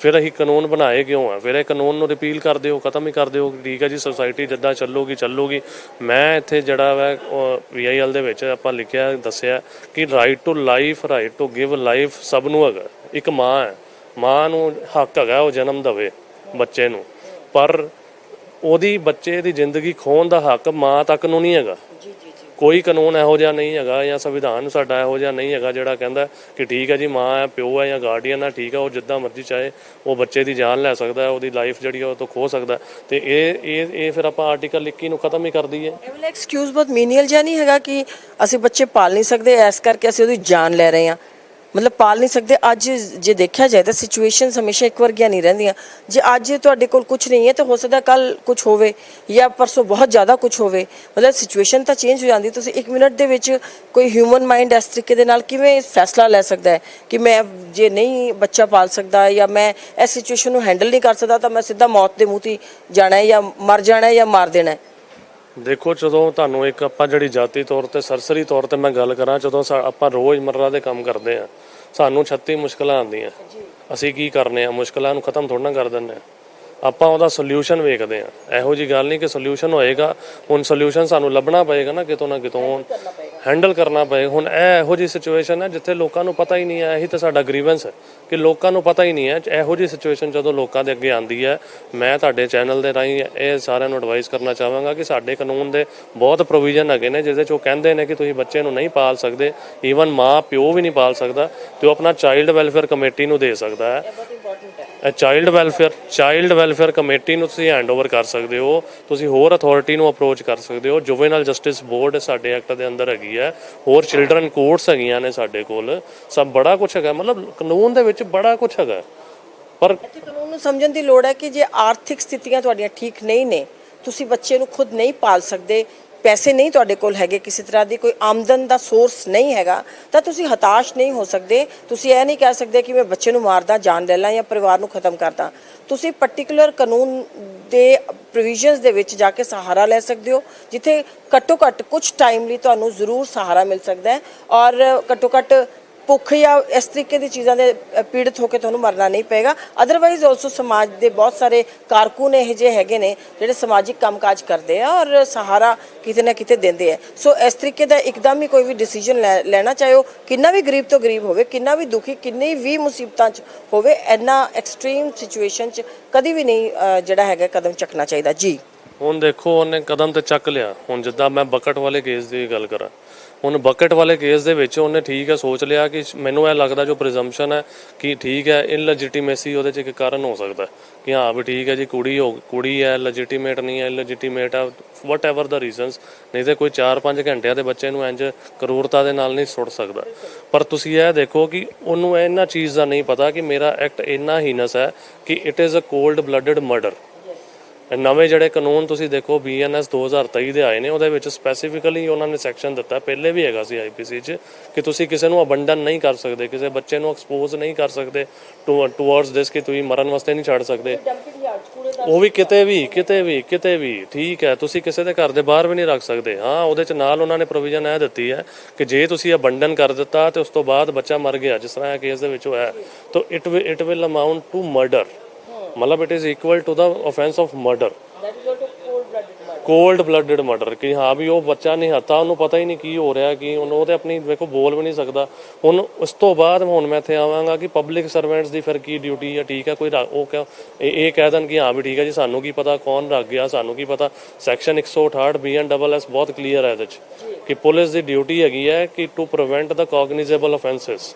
ਫਿਰ ਅਸੀਂ ਕਾਨੂੰਨ ਬਣਾਏ ਕਿਉਂ ਆ? ਫਿਰ ਇਹ ਕਾਨੂੰਨ ਨੂੰ ਰਿਪੀਲ ਕਰ ਦਿਓ, ਖਤਮ ਹੀ ਕਰ ਦਿਓ, ਠੀਕ ਹੈ ਜੀ ਸੋਸਾਇਟੀ ਜਿੱਦਾਂ ਚੱਲੂਗੀ ਚੱਲੂਗੀ। ਮੈਂ ਇੱਥੇ ਜਿਹੜਾ ਵਾ ਵੀਆਈਐਲ ਦੇ ਵਿੱਚ ਆਪਾਂ ਲਿਖਿਆ, ਦੱਸਿਆ ਕਿ right to life right to give life ਸਭ ਨੂੰ ਹੈਗਾ, ਇੱਕ ਮਾਂ ਹੈ। ਮਾਂ ਨੂੰ ਹੱਕ ਹੈਗਾ, ਉਹ ਜਨਮ ਦੇਵੇ ਬੱਚੇ ਨੂੰ। ਪਰ ਉਹਦੀ, ਬੱਚੇ ਦੀ ਜ਼ਿੰਦਗੀ ਖੋਣ ਦਾ ਹੱਕ ਮਾਂ ਤੱਕ ਨੂੰ ਨਹੀਂ ਹੈਗਾ। ਕੋਈ ਕਾਨੂੰਨ ਇਹੋ ਜਿਹਾ ਨਹੀਂ ਹੈਗਾ ਜਾਂ ਸੰਵਿਧਾਨ ਸਾਡਾ ਇਹੋ ਜਿਹਾ ਨਹੀਂ ਹੈਗਾ ਜਿਹੜਾ ਕਹਿੰਦਾ ਕਿ ਠੀਕ ਹੈ ਜੀ, ਮਾਂ ਹੈ, ਪਿਓ ਹੈ ਜਾਂ ਗਾਰਡੀਅਨ ਹੈ, ਠੀਕ ਹੈ, ਉਹ ਜਿੱਦਾਂ ਮਰਜ਼ੀ ਚਾਹੇ, ਉਹ ਬੱਚੇ ਦੀ ਜਾਨ ਲੈ ਸਕਦਾ ਹੈ, ਉਹਦੀ ਲਾਈਫ ਜਿਹੜੀ ਆ ਉਹ ਤੋਂ ਖੋ ਸਕਦਾ ਹੈ। ਤੇ ਇਹ ਇਹ ਇਹ ਫਿਰ ਆਪਾਂ ਆਰਟੀਕਲ 21 ਨੂੰ ਖਤਮ ਹੀ ਕਰ ਦਈਏ ਐਕਸਕਿਊਜ਼ ਬਹੁਤ ਮੀਨੀਅਲ ਜਿਹਾ ਨਹੀਂ ਹੈਗਾ ਕਿ ਅਸੀਂ ਬੱਚੇ ਪਾਲ ਨਹੀਂ ਸਕਦੇ ਐਸ ਕਰਕੇ ਅਸੀਂ ਉਹਦੀ ਜਾਨ ਲੈ ਰਹੇ ਹਾਂ ਮਤਲਬ ਪਾਲ ਨਹੀਂ ਸਕਦੇ। ਅੱਜ ਜੇ ਦੇਖਿਆ ਜਾਏ ਤਾਂ ਸਿਚੁਏਸ਼ਨ ਹਮੇਸ਼ਾ ਇੱਕ ਵਰਗੀਆਂ ਨਹੀਂ ਰਹਿੰਦੀਆਂ। ਜੇ ਅੱਜ ਤੁਹਾਡੇ ਕੋਲ ਕੁਝ ਨਹੀਂ ਹੈ ਤਾਂ ਹੋ ਸਕਦਾ ਕੱਲ ਕੁਝ ਹੋਵੇ ਜਾਂ ਪਰਸੋਂ ਬਹੁਤ ਜ਼ਿਆਦਾ ਕੁਝ ਹੋਵੇ। ਮਤਲਬ ਸਿਚੁਏਸ਼ਨ ਤਾਂ ਚੇਂਜ ਹੋ ਜਾਂਦੀ। ਤੁਸੀਂ 1 ਮਿੰਟ ਦੇ ਵਿੱਚ ਕੋਈ ਹਿਊਮਨ ਮਾਈਂਡ ਇਸ ਤਰੀਕੇ ਦੇ ਨਾਲ ਕਿਵੇਂ ਫੈਸਲਾ ਲੈ ਸਕਦਾ ਹੈ ਕਿ ਮੈਂ ਜੇ ਨਹੀਂ ਬੱਚਾ ਪਾਲ ਸਕਦਾ ਜਾਂ ਮੈਂ ਇਸ ਸਿਚੁਏਸ਼ਨ ਨੂੰ ਹੈਂਡਲ ਨਹੀਂ ਕਰ ਸਕਦਾ ਤਾਂ ਮੈਂ ਸਿੱਧਾ ਮੌਤ ਦੇ ਮੂੰਹ 'ਤੇ ਜਾਣਾ ਹੈ ਜਾਂ ਮਰ ਜਾਣਾ ਹੈ ਜਾਂ ਮਾਰ ਦੇਣਾ ਹੈ। ਦੇਖੋ ਜਦੋਂ ਤੁਹਾਨੂੰ ਇੱਕ ਆਪਾਂ ਜਿਹੜੀ ਜਾਤੀ ਤੌਰ ਤੇ ਸਰਸਰੀ ਤੌਰ ਤੇ ਮੈਂ ਗੱਲ ਕਰਾਂ ਜਦੋਂ ਆਪਾਂ ਰੋਜ਼ਮਰਰਾ ਦੇ ਕੰਮ ਕਰਦੇ ਆ ਸਾਨੂੰ 36 ਮੁਸ਼ਕਲਾਂ ਆਉਂਦੀਆਂ। ਅਸੀਂ ਕੀ ਕਰਨੇ ਆ ਮੁਸ਼ਕਲਾਂ ਨੂੰ ਖਤਮ ਥੋੜਾ ਨਾ ਕਰ ਦਿੰਦੇ ਆ ਆਪਾਂ ਉਹਦਾ ਸੋਲੂਸ਼ਨ ਵੇਖਦੇ ਆ ਇਹੋ ਜੀ ਗੱਲ ਨਹੀਂ ਕਿ ਸੋਲੂਸ਼ਨ ਹੋਏਗਾ। ਹੁਣ ਸੋਲੂਸ਼ਨ ਸਾਨੂੰ ਲੱਭਣਾ ਪਏਗਾ ਨਾ ਕਿਤੋਂ ਨਾ ਕਿਤੋਂ। ਹੈਂਡਲ ਕਰਨਾ ਪਏ। ਹੁਣ ਇਹ ਇਹੋ ਜੀ ਸਿਚੁਏਸ਼ਨ ਹੈ ਜਿੱਥੇ ਲੋਕਾਂ ਨੂੰ ਪਤਾ ਹੀ ਨਹੀਂ ਹੈ। ਇਹੀ ਤਾਂ ਸਾਡਾ ਗ੍ਰੀਵੈਂਸ ਹੈ ਕਿ ਲੋਕਾਂ ਨੂੰ ਪਤਾ ਹੀ ਨਹੀਂ ਹੈ। ਇਹੋ ਜੀ ਸਿਚੁਏਸ਼ਨ ਜਦੋਂ ਲੋਕਾਂ ਦੇ ਅੱਗੇ ਆਂਦੀ ਹੈ, ਮੈਂ ਤੁਹਾਡੇ ਚੈਨਲ ਦੇ ਰਾਹੀਂ ਇਹ ਸਾਰਿਆਂ ਨੂੰ ਐਡਵਾਈਸ ਕਰਨਾ ਚਾਹਾਂਗਾ ਕਿ ਸਾਡੇ ਕਾਨੂੰਨ ਦੇ ਬਹੁਤ ਪ੍ਰੋਵੀਜ਼ਨ ਹੈਗੇ ਨੇ, ਜਿਹਦੇ 'ਚ ਉਹ ਕਹਿੰਦੇ ਨੇ ਕਿ ਤੁਸੀਂ ਬੱਚੇ ਨੂੰ ਨਹੀਂ ਪਾਲ ਸਕਦੇ। ਈਵਨ ਮਾਂ, ਪਿਓ ਵੀ ਨਹੀਂ ਪਾਲ ਸਕਦਾ। ਤੇ ਉਹ ਆਪਣਾ ਚਾਈਲਡ ਵੈਲਫੇਅਰ ਕਮੇਟੀ ਨੂੰ ਦੇ ਸਕਦਾ ਹੈ। Child welfare child welfare committee ਨੂੰ ਤੁਸੀਂ ਹੈਂਡਓਵਰ ਕਰ ਸਕਦੇ ਹੋ। ਤੁਸੀਂ ਹੋਰ ਅਥਾਰਟੀ ਨੂੰ ਅਪਰੋਚ ਕਰ ਸਕਦੇ ਹੋ। ਜੁਵੇਨਲ ਜਸਟਿਸ ਬੋਰਡ ਸਾਡੇ ਐਕਟ ਦੇ ਅੰਦਰ ਹੈਗੀ ਹੈ। ਹੋਰ ਚਿਲਡਰਨ ਕੋਰਟਸ ਹੈਗੀਆਂ ਨੇ ਸਾਡੇ ਕੋਲ। ਸਭ ਬੜਾ ਕੁਝ ਹੈਗਾ। ਮਤਲਬ ਕਾਨੂੰਨ ਦੇ ਵਿੱਚ ਬੜਾ ਕੁਝ ਹੈਗਾ। ਪਰ ਕਾਨੂੰਨ ਨੂੰ ਸਮਝਣ ਦੀ ਲੋੜ ਹੈ ਕਿ ਜੇ ਆਰਥਿਕ ਸਥਿਤੀਆਂ ਤੁਹਾਡੀਆਂ ਠੀਕ ਨਹੀਂ ਨੇ, ਤੁਸੀਂ ਬੱਚੇ ਨੂੰ ਖੁਦ ਨਹੀਂ ਪਾਲ ਸਕਦੇ ਪੈਸੇ ਨਹੀਂ ਤੁਹਾਡੇ ਕੋਲ ਹੈਗੇ, ਕਿਸੇ ਤਰ੍ਹਾਂ ਦੀ ਕੋਈ ਆਮਦਨ ਦਾ ਸੋਰਸ ਨਹੀਂ ਹੈਗਾ, ਤਾਂ ਤੁਸੀਂ ਹਤਾਸ਼ ਨਹੀਂ ਹੋ ਸਕਦੇ। ਤੁਸੀਂ ਇਹ ਨਹੀਂ ਕਹਿ ਸਕਦੇ ਕਿ ਮੈਂ ਬੱਚੇ ਨੂੰ ਮਾਰਦਾ, ਜਾਨ ਲੈ ਲਾਂ ਜਾਂ ਪਰਿਵਾਰ ਨੂੰ ਖਤਮ ਕਰਦਾ। ਤੁਸੀਂ ਪਾਰਟਿਕੂਲਰ ਕਾਨੂੰਨ ਦੇ ਪ੍ਰੋਵੀਜ਼ਨਸ ਦੇ ਵਿੱਚ ਜਾ ਕੇ ਸਹਾਰਾ ਲੈ ਸਕਦੇ ਹੋ, ਜਿੱਥੇ ਘੱਟੋ ਘੱਟ ਕੁਝ ਟਾਈਮ ਲਈ ਤੁਹਾਨੂੰ ਜ਼ਰੂਰ ਸਹਾਰਾ ਮਿਲ ਸਕਦਾ ਹੈ। ਔਰ ਘੱਟੋ ਘੱਟ ਭੁੱਖ ਜਾਂ ਇਸ ਤਰੀਕੇ ਦੀ ਚੀਜ਼ਾਂ ਦੇ ਪੀੜਤ ਹੋ ਕੇ ਤੁਹਾਨੂੰ ਮਰਨਾ ਨਹੀਂ ਪਏਗਾ। ਅਦਰਵਾਈਜ਼ ਆਲਸੋ ਸਮਾਜ ਦੇ ਬਹੁਤ ਸਾਰੇ ਕਾਰਕੁਨ ਇਹੋ ਜਿਹੇ ਹੈਗੇ ਨੇ, ਜਿਹੜੇ ਸਮਾਜਿਕ ਕੰਮਕਾਜ ਕਰਦੇ ਆ ਔਰ ਸਹਾਰਾ ਕਿਤੇ ਨਾ ਕਿਤੇ ਦਿੰਦੇ ਆ। ਸੋ ਇਸ ਤਰੀਕੇ ਦਾ ਇੱਕਦਮ ਹੀ ਕੋਈ ਵੀ ਡਿਸੀਜਨ ਲੈਣਾ ਚਾਹੇ ਕਿੰਨਾ ਵੀ ਗਰੀਬ ਤੋਂ ਗਰੀਬ ਹੋਵੇ, ਕਿੰਨਾ ਵੀ ਦੁਖੀ, ਕਿੰਨੀ ਵੀ ਮੁਸੀਬਤਾਂ 'ਚ ਹੋਵੇ, ਇੰਨਾ ਐਕਸਟ੍ਰੀਮ ਸਿਚੁਏਸ਼ਨ 'ਚ ਕਦੀ ਵੀ ਨਹੀਂ ਜਿਹੜਾ ਹੈਗਾ ਕਦਮ ਚੱਕਣਾ ਚਾਹੀਦਾ। ਜੀ। ਹੁਣ ਦੇਖੋ, ਉਹਨੇ ਕਦਮ ਤੇ ਚੱਕ ਲਿਆ। ਹੁਣ ਜਿੱਦਾਂ ਮੈਂ ਬਕਟ ਵਾਲੇ ਕੇਸ ਦੀ ਗੱਲ ਕਰਾਂ, ਹੁਣ ਬਕਟ ਵਾਲੇ ਕੇਸ ਦੇ ਵਿੱਚ ਉਹਨੇ ਠੀਕ ਹੈ, ਸੋਚ ਲਿਆ ਕਿ ਮੈਨੂੰ ਇਹ ਲੱਗਦਾ ਜੋ ਪ੍ਰੀਜ਼ੰਪਸ਼ਨ ਹੈ ਕਿ ਠੀਕ ਹੈ ਇਨਲੈਜੀਟੀਮੇਸੀ ਉਹਦੇ ਚ ਇੱਕ ਕਾਰਨ ਹੋ ਸਕਦਾ ਕਿ ਹਾਂ ਵੀ ਠੀਕ ਹੈ ਜੀ, ਕੁੜੀ ਹੋ, ਕੁੜੀ ਹੈ ਲੈਜੀਟੀਮੇਟ ਨਹੀਂ ਹੈ ਇਲੈਜੀਟੀਮੇਟ ਹੈ ਵਟ ਏਵਰ ਦਾ ਰੀਜ਼ਨਸ ਨਹੀਂ ਤੇ ਕੋਈ 4-5 ਘੰਟਿਆਂ ਦੇ ਬੱਚੇ ਨੂੰ ਇੰਜ ਕਰੂਰਤਾ ਦੇ ਨਾਲ ਨਹੀਂ ਸੁੱਟ ਸਕਦਾ। ਪਰ ਤੁਸੀਂ ਇਹ ਦੇਖੋ ਕਿ ਉਹਨੂੰ ਇਹਨਾਂ ਚੀਜ਼ ਦਾ ਨਹੀਂ ਪਤਾ ਕਿ ਮੇਰਾ ਐਕਟ ਇੰਨਾ ਹੀਨਸ ਹੈ ਕਿ it is a cold blooded murder ਨਵੇਂ ਜਿਹੜੇ ਕਾਨੂੰਨ ਤੁਸੀਂ ਦੇਖੋ ਬੀਐਨਐਸ 2023 ਦੇ ਆਏ ਨੇ ਉਹਦੇ ਵਿੱਚ ਸਪੈਸੀਫਿਕਲੀ ਉਹਨਾਂ ਨੇ ਸੈਕਸ਼ਨ ਦਿੱਤਾ ਪਹਿਲੇ ਵੀ ਹੈਗਾ ਸੀ ਆਈਪੀਸੀ 'ਚ ਕਿ ਤੁਸੀਂ ਕਿਸੇ ਨੂੰ ਅਬੰਡਨ ਨਹੀਂ ਕਰ ਸਕਦੇ ਕਿਸੇ ਬੱਚੇ ਨੂੰ ਐਕਸਪੋਜ਼ ਨਹੀਂ ਕਰ ਸਕਦੇ ਟੂਵਰਡਸ ਦਿਸ ਕਿ ਤੁਸੀਂ ਮਰਨ ਵਾਸਤੇ ਨਹੀਂ ਛੱਡ ਸਕਦੇ। ਉਹ ਵੀ ਕਿਤੇ ਵੀ ਕਿਤੇ ਵੀ ਕਿਤੇ ਵੀ ਠੀਕ ਹੈ ਤੁਸੀਂ ਕਿਸੇ ਦੇ ਘਰ ਦੇ ਬਾਹਰ ਵੀ ਨਹੀਂ ਰੱਖ ਸਕਦੇ। ਹਾਂ ਉਹਦੇ ਚ ਨਾਲ ਉਹਨਾਂ ਨੇ ਪ੍ਰੋਵੀਜ਼ਨ ਇਹ ਦਿੱਤੀ ਹੈ ਕਿ ਜੇ ਤੁਸੀਂ ਅਬੰਡਨ ਕਰ ਦਿੱਤਾ ਤੇ ਉਸ ਤੋਂ ਬਾਅਦ ਬੱਚਾ ਮਰ ਗਿਆ ਜਿਸ ਤਰ੍ਹਾਂ ਇਹ ਕੇਸ ਦੇ ਵਿੱਚ ਹੋਇਆ ਤਾਂ it it will amount to murder ਮਤਲਬ it is equal to the offence of murder cold blooded murder ਕਿ ਹਾਂ ਵੀ ਉਹ ਬੱਚਾ ਨਹੀਂ ਹੱਤਾ ਉਹਨੂੰ ਪਤਾ ਹੀ ਨਹੀਂ ਕੀ ਹੋ ਰਿਹਾ ਕਿ ਉਹਨੂੰ ਉਹ ਤੇ ਆਪਣੀ ਵੇਖੋ ਬੋਲ ਵੀ ਨਹੀਂ ਸਕਦਾ। ਹੁਣ ਉਸ ਤੋਂ ਬਾਅਦ ਹੁਣ ਮੈਂ ਇੱਥੇ ਆਵਾਂਗਾ ਕਿ ਪਬਲਿਕ ਸਰਵੈਂਟਸ ਦੀ ਫਿਰ ਕੀ ਡਿਊਟੀ ਹੈ ਠੀਕ ਹੈ ਕੋਈ ਉਹ ਕਿਉਂ ਇਹ ਕਹਿ ਦੇਣ ਕਿ ਹਾਂ ਵੀ ਠੀਕ ਹੈ ਜੀ ਸਾਨੂੰ ਕੀ ਪਤਾ ਕੌਣ ਰੱਖ ਗਿਆ ਸਾਨੂੰ ਕੀ ਪਤਾ। ਸੈਕਸ਼ਨ 168 ਬੀਐਨਡਬਲਐਸ ਬਹੁਤ ਕਲੀਅਰ ਹੈ ਇਹਦੇ ਚ ਕਿ ਪੁਲਿਸ ਦੀ ਡਿਊਟੀ ਹੈਗੀ ਹੈ ਕਿ ਟੂ ਪ੍ਰੀਵੈਂਟ ਦਾ ਕੌਗਨੀਜ਼ੇਬਲ ਆਫੈਂਸਸ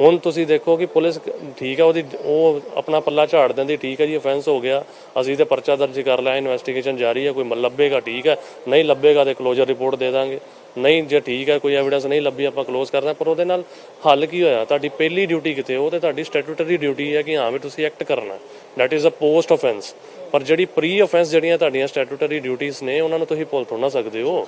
ਹੁਣ ਤੁਸੀਂ ਦੇਖੋ ਕਿ ਪੁਲਿਸ ਠੀਕ ਹੈ ਉਹਦੀ ਉਹ ਆਪਣਾ ਪੱਲਾ ਝਾੜ ਦਿੰਦੀ, ਠੀਕ ਹੈ ਜੀ ਅਫੈਂਸ ਹੋ ਗਿਆ। ਅਸੀਂ ਤੇ ਪਰਚਾ ਦਰਜ ਕਰ ਲਿਆ ਇਨਵੈਸਟੀਗੇਸ਼ਨ ਜਾਰੀ ਹੈ ਕੋਈ ਮ- ਲੱਭੇਗਾ ਠੀਕ ਹੈ ਨਹੀਂ ਲੱਭੇਗਾ ਤੇ ਕਲੋਜ਼ਰ ਰਿਪੋਰਟ ਦੇ ਦਾਂਗੇ। ਨਹੀਂ ਜੇ ਠੀਕ ਹੈ ਕੋਈ ਐਵੀਡੈਂਸ ਨਹੀਂ ਲੱਭੀ, ਆਪਾਂ ਕਲੋਜ਼ ਕਰਨਾ ਪਰ ਉਹਦੇ ਨਾਲ ਹੱਲ ਕੀ ਹੋਇਆ? ਤੁਹਾਡੀ ਪਹਿਲੀ ਡਿਊਟੀ ਕਿਤੇ, ਉਹ ਤੇ ਤੁਹਾਡੀ ਸਟੈਟੂਟਰੀ ਡਿਊਟੀ ਹੈ ਕਿ ਹਾਂ ਵੀ ਤੁਸੀਂ ਐਕਟ ਕਰਨਾ। That is a post offence ਪਰ ਜਿਹੜੀ ਪ੍ਰੀ ਆਫੈਂਸ ਜਿਹੜੀਆਂ ਤੁਹਾਡੀਆਂ ਸਟੈਟੂਟਰੀ ਡਿਊਟੀਆਂ ਨੇ, ਉਹਨਾਂ ਨੂੰ ਤੁਸੀਂ ਭੁੱਲ ਥੋੜਾ ਸਕਦੇ ਹੋ।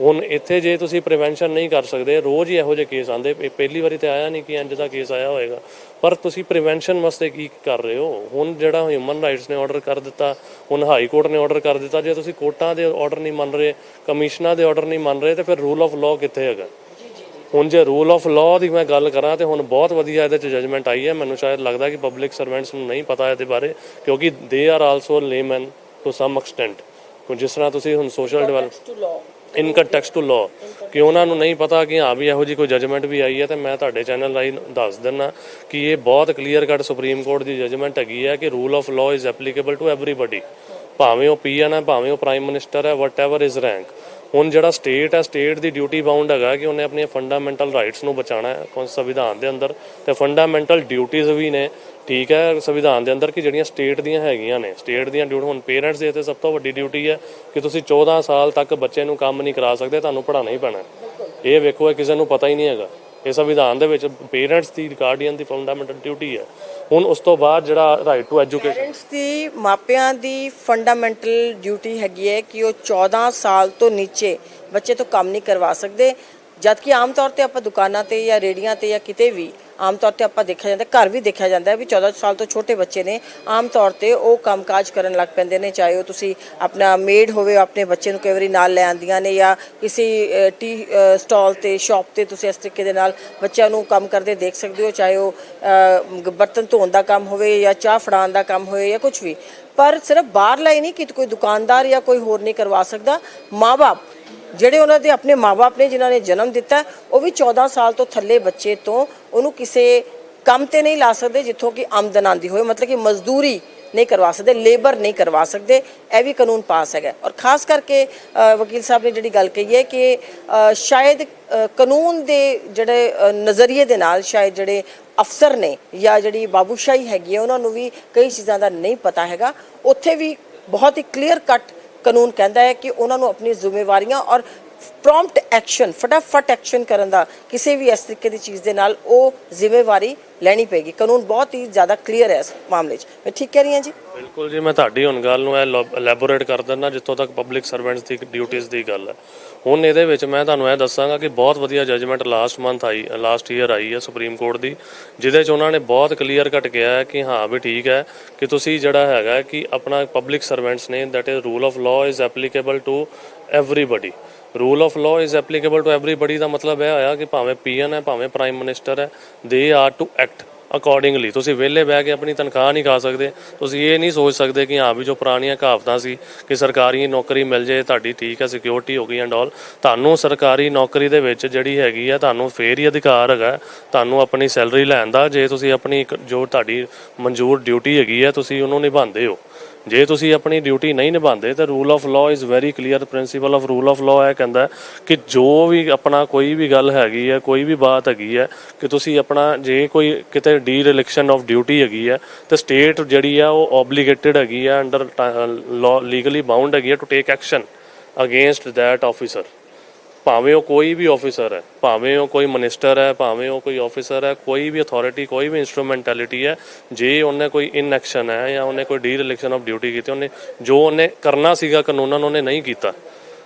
ਹੁਣ ਇੱਥੇ ਜੇ ਤੁਸੀਂ ਪ੍ਰੀਵੈਂਸ਼ਨ ਨਹੀਂ ਕਰ ਸਕਦੇ ਰੋਜ਼ ਹੀ ਇਹੋ ਜਿਹੇ ਕੇਸ ਆਉਂਦੇ। ਪਹਿਲੀ ਵਾਰੀ ਤੇ ਆਇਆ ਨਹੀਂ ਕਿ ਇੰਜ ਦਾ ਕੇਸ ਆਇਆ ਹੋਏਗਾ। ਪਰ ਤੁਸੀਂ ਪ੍ਰੀਵੈਂਸ਼ਨ ਵਾਸਤੇ ਕੀ ਕਰ ਰਹੇ ਹੋ? ਹੁਣ ਜਿਹੜਾ ਹਿਊਮਨ ਰਾਈਟਸ ਨੇ ਆਰਡਰ ਕਰ ਦਿੱਤਾ ਹੁਣ ਹਾਈ ਕੋਰਟ ਨੇ ਆਰਡਰ ਕਰ ਦਿੱਤਾ ਜੇ ਤੁਸੀਂ ਕੋਰਟਾਂ ਦੇ ਆਰਡਰ ਨਹੀਂ ਮੰਨ ਰਹੇ ਕਮਿਸ਼ਨਾਂ ਦੇ ਆਰਡਰ ਨਹੀਂ ਮੰਨ ਰਹੇ ਤੇ ਫਿਰ ਰੂਲ ਆਫ ਲਾਅ ਕਿੱਥੇ ਹੈਗਾ? ਹੁਣ ਜੇ ਰੂਲ ਆਫ ਲਾਅ ਦੀ ਮੈਂ ਗੱਲ ਕਰਾਂ ਤੇ ਹੁਣ ਬਹੁਤ ਵਧੀਆ ਇਹਦੇ ਚ ਜਜਮੈਂਟ ਆਈ ਹੈ। ਮੈਨੂੰ ਸ਼ਾਇਦ ਲੱਗਦਾ ਕਿ ਪਬਲਿਕ ਸਰਵੈਂਟਸ ਨੂੰ ਨਹੀਂ ਪਤਾ ਇਹਦੇ ਬਾਰੇ ਕਿਉਂਕਿ they are also laymen to some extent ਜਿਸ ਤਰ੍ਹਾਂ ਤੁਸੀਂ ਹੁਣ social develop in context to law. ਕਿ ਉਹਨਾਂ ਨੂੰ ਨਹੀਂ ਪਤਾ ਕਿ ਹਾਂ ਵੀ ਇਹੋ ਜੀ ਕੋਈ ਜਜਮੈਂਟ ਵੀ ਆਈ ਹੈ ਤੇ ਮੈਂ ਤੁਹਾਡੇ ਚੈਨਲ ਰਾਹੀਂ ਦੱਸ ਦਿੰਨਾ ਕਿ ਇਹ ਬਹੁਤ ਕਲੀਅਰ ਕੱਟ ਸੁਪਰੀਮ ਕੋਰਟ ਦੀ ਜਜਮੈਂਟ ਹੈਗੀ ਹੈ ਕਿ rule of law is applicable to everybody ਭਾਵੇਂ ਉਹ ਪੀਐਨ ਹੈ, ਭਾਵੇਂ ਉਹ ਪ੍ਰਾਈਮ ਮਿਨਿਸਟਰ ਹੈ ਵਟਐਵਰ ਇਜ਼ ਰੈਂਕ ਹੁਣ ਜਿਹੜਾ ਸਟੇਟ ਹੈ ਸਟੇਟ ਦੀ ਡਿਊਟੀ ਬਾਉਂਡ ਹੈਗਾ ਕਿ ਉਹਨੇ ਆਪਣੀਆਂ ਫੰਡਾਮੈਂਟਲ ਰਾਈਟਸ ਨੂੰ ਬਚਾਉਣਾ ਹੈ ਸੰਵਿਧਾਨ ਦੇ ਅੰਦਰ। ਤੇ ਫੰਡਾਮੈਂਟਲ ਡਿਊਟੀਆਂ ਵੀ ਨੇ, ਠੀਕ ਹੈ, ਸੰਵਿਧਾਨ ਦੇ ਅੰਦਰ ਕਿ ਜਿਹੜੀਆਂ ਸਟੇਟ ਦੀਆਂ ਹੈਗੀਆਂ ਨੇ। ਸਟੇਟ ਦੀਆਂ ਡਿਊਟੀ ਹੁਣ ਪੇਰੈਂਟਸ ਦੇ ਤੇ ਸਭ ਤੋਂ ਵੱਡੀ ਡਿਊਟੀ ਹੈ ਕਿ ਤੁਸੀਂ 14 ਸਾਲ ਤੱਕ ਬੱਚੇ ਨੂੰ ਕੰਮ ਨਹੀਂ ਕਰਾ ਸਕਦੇ, ਤੁਹਾਨੂੰ ਪੜ੍ਹਾਉਣਾ ਹੀ ਪੈਣਾ ਇਹ ਵੇਖੋ ਕਿਸੇ ਨੂੰ ਪਤਾ ਹੀ ਨਹੀਂ ਹੈਗਾ। ਇਹ ਸੰਵਿਧਾਨ ਦੇ ਵਿੱਚ ਪੇਰੈਂਟਸ ਦੀ ਗਾਰਡੀਅਨ ਦੀ ਫੰਡਾਮੈਂਟਲ ਡਿਊਟੀ ਹੈ। ਹੁਣ ਉਸ ਤੋਂ ਬਾਅਦ ਜਿਹੜਾ ਰਾਈਟ ਟੂ ਐਜੂਕੇਸ਼ਨ ਪੇਰੈਂਟਸ ਦੀ ਮਾਪਿਆਂ ਦੀ ਫੰਡਾਮੈਂਟਲ ਡਿਊਟੀ ਹੈਗੀ ਹੈ ਕਿ ਉਹ 14 ਸਾਲ ਤੋਂ ਨੀਚੇ ਬੱਚੇ ਤੋਂ ਕੰਮ ਨਹੀਂ ਕਰਵਾ ਸਕਦੇ। ਜਦ ਕਿ ਆਮ ਤੌਰ ਤੇ ਆਪਾਂ ਦੁਕਾਨਾਂ ਤੇ ਜਾਂ ਰੇੜੀਆਂ ਤੇ ਜਾਂ ਕਿਤੇ ਵੀ ਆਮ ਤੌਰ ਤੇ ਆਪਾਂ ਦੇਖਿਆ ਜਾਂਦਾ, ਘਰ ਵੀ ਦੇਖਿਆ ਜਾਂਦਾ ਵੀ 14 ਸਾਲ ਤੋਂ ਛੋਟੇ ਬੱਚੇ ਨੇ ਆਮ ਤੌਰ ਤੇ ਉਹ ਕੰਮਕਾਜ ਕਰਨ ਲੱਗ ਪੈਂਦੇ ਨੇ, ਚਾਹੇ ਉਹ ਤੁਸੀਂ ਆਪਣਾ ਮੇਡ ਹੋਵੇ ਆਪਣੇ ਬੱਚੇ ਨੂੰ ਕਈ ਵਾਰੀ ਨਾਲ ਲੈ ਆਂਦੀਆਂ ਨੇ ਜਾਂ ਕਿਸੇ ਟੀ ਸਟਾਲ ਤੇ ਸ਼ਾਪ ਤੇ ਤੁਸੀਂ ਇਸ ਤਰੀਕੇ ਦੇ ਨਾਲ ਬੱਚਿਆਂ ਨੂੰ ਕੰਮ ਕਰਦੇ ਦੇਖ ਸਕਦੇ ਹੋ, ਚਾਹੇ ਉਹ ਬਰਤਨ ਧੋਣ ਦਾ ਕੰਮ ਹੋਵੇ ਜਾਂ ਚਾਹ ਫੜਾਉਣ ਦਾ ਕੰਮ ਹੋਵੇ ਜਾਂ ਕੁਝ ਵੀ। ਪਰ ਸਿਰਫ ਬਾਹਰਲਾ ਹੀ ਨਹੀਂ ਕਿ ਕੋਈ ਦੁਕਾਨਦਾਰ ਜਾਂ ਕੋਈ ਹੋਰ ਨਹੀਂ ਕਰਵਾ ਸਕਦਾ। ਮਾਪੇ ਜਿਹੜੇ ਉਹਨਾਂ ਦੇ ਆਪਣੇ ਮਾਪੇ ਨੇ, ਜਿਨ੍ਹਾਂ ਨੇ ਜਨਮ ਦਿੱਤਾ, ਉਹ ਵੀ 14 ਸਾਲ ਤੋਂ ਥੱਲੇ ਬੱਚੇ ਤੋਂ ਉਹਨੂੰ ਕਿਸੇ ਕੰਮ ਤੇ ਨਹੀਂ ਲਾ ਸਕਦੇ ਜਿੱਥੋਂ ਕਿ ਆਮਦਨ ਆਉਂਦੀ ਹੋਵੇ। ਮਤਲਬ ਕਿ ਮਜ਼ਦੂਰੀ ਨਹੀਂ ਕਰਵਾ ਸਕਦੇ ਲੇਬਰ ਨਹੀਂ ਕਰਵਾ ਸਕਦੇ, ਇਹ ਵੀ ਕਾਨੂੰਨ ਪਾਸ ਹੈਗਾ। ਔਰ ਖਾਸ ਕਰਕੇ ਵਕੀਲ ਸਾਹਿਬ ਨੇ ਜਿਹੜੀ ਗੱਲ ਕਹੀ ਹੈ ਕਿ ਸ਼ਾਇਦ ਕਾਨੂੰਨ ਦੇ ਜਿਹੜੇ ਨਜ਼ਰੀਏ ਦੇ ਨਾਲ ਸ਼ਾਇਦ ਜਿਹੜੇ ਅਫਸਰ ਨੇ ਜਾਂ ਜਿਹੜੀ ਬਾਬੂਸ਼ਾਹੀ ਹੈਗੀ ਹੈ, ਉਹਨਾਂ ਨੂੰ ਵੀ ਕਈ ਚੀਜ਼ਾਂ ਦਾ ਨਹੀਂ ਪਤਾ ਹੈਗਾ। ਉੱਥੇ ਵੀ ਬਹੁਤ ਹੀ ਕਲੀਅਰ ਕੱਟ ਕਾਨੂੰਨ ਕਹਿੰਦਾ ਹੈ ਕਿ ਉਹਨਾਂ ਨੂੰ ਆਪਣੀ ਜ਼ਿੰਮੇਵਾਰੀਆਂ ਔਰ ਪ੍ਰੌਮਪਟ ਐਕਸ਼ਨ ਫਟਾਫਟ ਐਕਸ਼ਨ ਕਰਨ ਦਾ ਕਿਸੇ ਵੀ ਇਸ ਤਰੀਕੇ ਦੀ ਚੀਜ਼ ਦੇ ਨਾਲ ਉਹ ਜ਼ਿੰਮੇਵਾਰੀ ਲੈਣੀ ਪਏਗੀ। ਕਾਨੂੰਨ ਬਹੁਤ ਹੀ ਜ਼ਿਆਦਾ ਕਲੀਅਰ ਹੈ ਇਸ ਮਾਮਲੇ 'ਚ। ਮੈਂ ਠੀਕ ਕਹਿ ਰਹੀ ਹਾਂ ਜੀ? ਬਿਲਕੁਲ ਜੀ, ਮੈਂ ਤੁਹਾਡੀ ਹੁਣ ਗੱਲ ਨੂੰ ਐਲੈਬੋਰੇਟ ਕਰ ਦਿੰਦਾ, ਜਿੱਥੋਂ ਤੱਕ ਪਬਲਿਕ ਸਰਵੈਂਟਸ ਦੀ ਡਿਊਟੀਆਂ ਦੀ ਗੱਲ ਹੈ। ਹੁਣ ਇਹਦੇ ਵਿੱਚ ਮੈਂ ਤੁਹਾਨੂੰ ਇਹ ਦੱਸਾਂਗਾ ਕਿ ਬਹੁਤ ਵਧੀਆ ਜਜਮੈਂਟ ਲਾਸਟ ਮੰਥ ਆਈ ਲਾਸਟ ਈਅਰ ਆਈ ਹੈ ਸੁਪਰੀਮ ਕੋਰਟ ਦੀ, ਜਿਹਦੇ 'ਚ ਉਹਨਾਂ ਨੇ ਬਹੁਤ ਕਲੀਅਰ ਕੱਟ ਕਿਹਾ ਹੈ ਕਿ ਹਾਂ ਵੀ ਠੀਕ ਹੈ ਕਿ ਤੁਸੀਂ ਜਿਹੜਾ ਹੈਗਾ ਕਿ ਆਪਣਾ ਪਬਲਿਕ ਸਰਵੈਂਟਸ ਨੇ that is rule of law is applicable to everybody rule of law is applicable to everybody ਦਾ ਮਤਲਬ ਇਹ ਹੋਇਆ ਕਿ ਭਾਵੇਂ ਪੀਐਨ ਹੈ, ਭਾਵੇਂ ਪ੍ਰਾਈਮ ਮਿਨਿਸਟਰ ਹੈ they are to act accordingly ਤੁਸੀਂ ਵਿਹਲੇ ਬਹਿ ਕੇ ਆਪਣੀ ਤਨਖਾਹ ਨਹੀਂ ਖਾ ਸਕਦੇ। ਤੁਸੀਂ ਇਹ ਨਹੀਂ ਸੋਚ ਸਕਦੇ ਕਿ ਹਾਂ ਵੀ ਜੋ ਪੁਰਾਣੀਆਂ ਕਹਾਵਤਾਂ ਸੀ ਕਿ ਸਰਕਾਰੀ ਨੌਕਰੀ ਮਿਲ ਜੇ ਤੁਹਾਡੀ ਠੀਕ ਹੈ ਸਿਕਿਉਰਿਟੀ ਹੋ ਗਈ ਐਂਡ ਆਲ ਤੁਹਾਨੂੰ ਸਰਕਾਰੀ ਨੌਕਰੀ ਦੇ ਵਿੱਚ ਜਿਹੜੀ ਹੈਗੀ ਆ ਤੁਹਾਨੂੰ ਫੇਰ ਹੀ ਅਧਿਕਾਰ ਹੈਗਾ। ਤੁਹਾਨੂੰ ਆਪਣੀ ਸੈਲਰੀ ਲੈਣ ਦਾ, ਜੇ ਤੁਸੀਂ ਆਪਣੀ ਇੱਕ ਜੋ ਤੁਹਾਡੀ ਮਨਜ਼ੂਰ ਡਿਊਟੀ ਹੈਗੀ ਆ ਤੁਸੀਂ ਉਹਨੂੰ ਨਿਭਾਉਂਦੇ ਹੋ। ਜੇ ਤੁਸੀਂ ਆਪਣੀ ਡਿਊਟੀ ਨਹੀਂ ਨਿਭਾਉਂਦੇ, ਤਾਂ rule of law is very clear principle of rule of law ਇਹ ਕਹਿੰਦਾ ਕਿ ਜੋ ਵੀ ਆਪਣਾ ਕੋਈ ਵੀ ਗੱਲ ਹੈਗੀ ਹੈ, ਕੋਈ ਵੀ ਬਾਤ ਹੈਗੀ ਹੈ, ਕਿ ਤੁਸੀਂ ਆਪਣਾ ਜੇ ਕੋਈ ਕਿਤੇ ਡੀ ਰਿਲੈਕਸ਼ਨ ਆਫ ਡਿਊਟੀ ਹੈਗੀ ਹੈ, ਤਾਂ ਸਟੇਟ ਜਿਹੜੀ ਆ ਉਹ ਆਬਲੀਗੇਟਡ ਹੈਗੀ ਆ ਅੰਡਰ ਲਾਅ ਲੀਗਲੀ ਬਾਉਂਡ ਹੈਗੀ ਆ to take action against that officer ਭਾਵੇਂ ਉਹ ਕੋਈ ਵੀ ਆਫੀਸਰ ਹੈ, ਭਾਵੇਂ ਉਹ ਕੋਈ ਮਿਨਿਸਟਰ ਹੈ, ਭਾਵੇਂ ਉਹ ਕੋਈ ਆਫੀਸਰ ਹੈ, ਕੋਈ ਵੀ ਅਥਾਰਟੀ ਕੋਈ ਵੀ ਇਨਸਟਰੂਮੈਂਟੈਲਿਟੀ ਹੈ, ਜੇ ਉਹਨੇ ਕੋਈ ਇਨਐਕਸ਼ਨ ਹੈ ਜਾਂ ਉਹਨੇ ਕੋਈ ਡੀ ਰਿਲੈਕਸ਼ਨ ਆਫ ਡਿਊਟੀ ਕੀਤੀ, ਉਹਨੇ ਜੋ ਉਹਨੇ ਕਰਨਾ ਸੀਗਾ, ਕਾਨੂੰਨਾਂ ਨੂੰ ਉਹਨੇ ਨਹੀਂ ਕੀਤਾ,